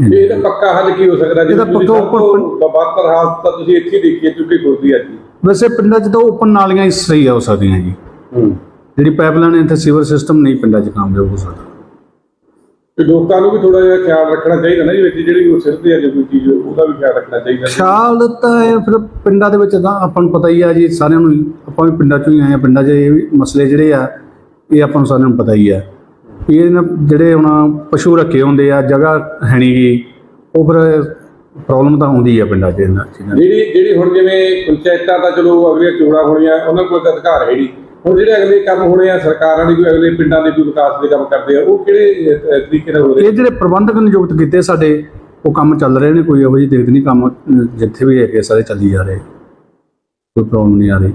ਨਹੀਂ ਇਹਦਾ ਪੱਕਾ ਹੱਲ ਕੀ ਹੋ ਸਕਦਾ? ਇਹਦਾ ਪੱਕਾ ਉੱਪਰ- ਬਾਤਰ ਹਾਲਤ ਤਾਂ ਤੁਸੀਂ ਇੱਥੇ ਹੀ ਦੇਖੀ ਹੈ ਕਿਉਂਕਿ ਗੁਰਦੀ ਅੱਜ। ਵੈਸੇ ਪਿੰਡਾਂ 'ਚ ਤਾਂ ਓਪਨ ਨਾਲੀਆਂ ਹੀ ਸਹੀ ਹੋ ਸਕਦੀਆਂ ਜੀ। ਜਿਹੜੀ ਪਾਈਪਲਾਈਨ ਇੱਥੇ ਸੀਵਰ ਸਿਸਟਮ ਨਹੀਂ ਪਿੰਡਾਂ 'ਚ ਕਾਮਯਾਬ ਹੋ ਸਕਦਾ। ਤੇ ਲੋਕਾਂ ਨੂੰ ਵੀ ਥੋੜਾ ਜਿਹਾ ਖਿਆਲ ਰੱਖਣਾ ਚਾਹੀਦਾ ਨਾ ਜੀ ਵਿੱਚ ਜਿਹੜੀ ਉਹ ਸਿਰਦੇ ਆ ਜੇ ਕੋਈ ਚੀਜ਼ ਉਹਦਾ ਵੀ ਖਿਆਲ ਰੱਖਣਾ ਚਾਹੀਦਾ ਖਿਆਲ ਤਾਂ ਫਿਰ ਪਿੰਡਾਂ ਦੇ ਵਿੱਚ ਤਾਂ ਆਪਾਂ ਨੂੰ ਪਤਾ ਹੀ ਆ ਜੀ ਸਾਰਿਆਂ ਨੂੰ। ਆਪਾਂ ਵੀ ਪਿੰਡਾਂ ਚੋਂ ਹੀ ਆਏ ਆ ਪਿੰਡਾਂ 'ਚ ਇਹ ਮਸਲੇ ਜਿਹੜੇ ਆ ਇਹ ਆਪਾਂ ਨੂੰ ਸਾਰਿਆਂ ਨੂੰ ਪਤਾ ਹੀ ਆ। ਵੀ ਇਹ ਨਾ ਜਿਹੜੇ ਹੁਣ ਪਸ਼ੂ ਰੱਖੇ ਹੁੰਦੇ ਆ ਜਗ੍ਹਾ ਹੈ ਨਹੀਂ ਗੀ ਉਹ ਫਿਰ ਪ੍ਰੋਬਲਮ ਤਾਂ ਆਉਂਦੀ ਆ ਪਿੰਡਾਂ 'ਚ ਇਹਨਾਂ ਚੀਜ਼ਾਂ ਦੀ। ਜਿਹੜੀ ਜਿਹੜੀ ਹੁਣ ਜਿਵੇਂ ਪੰਚਾਇਤਾਂ ਤਾਂ ਚਲੋ ਅਗਲੀਆਂ ਚੋਣਾਂ ਹੋਣੀਆਂ ਉਹਨਾਂ ਕੋਲ ਤਾਂ ਅਧਿਕਾਰ ਹੈ ਨਹੀਂ ਹੁਣ ਜਿਹੜੇ ਅਗਲੇ ਕੰਮ ਹੋਣੇ ਆ ਸਰਕਾਰਾਂ ਦੇ ਕੋਈ ਅਗਲੇ ਪਿੰਡਾਂ ਦੇ ਕੋਈ ਵਿਕਾਸ ਦੇ ਕੰਮ ਕਰਦੇ ਆ ਉਹ ਕਿਹੜੇ ਅਹ, ਤਰੀਕੇ ਨਾਲ ਹੋ ਰਹੇ? ਇਹ ਜਿਹੜੇ ਪ੍ਰਬੰਧਕ ਨਿਯੁਕਤ ਕੀਤੇ ਸਾਡੇ ਉਹ ਕੰਮ ਚੱਲ ਰਹੇ ਨੇ ਕੋਈ ਇਹੋ ਜਿਹੀ ਦਿੱਕਤ ਨਹੀਂ ਕੰਮ ਜਿੱਥੇ ਵੀ ਹੈਗੇ ਸਾਰੇ ਚੱਲੀ ਜਾ ਰਹੇ। ਕੋਈ ਪ੍ਰੋਬਲਮ ਨਹੀਂ ਆ ਰਹੀ।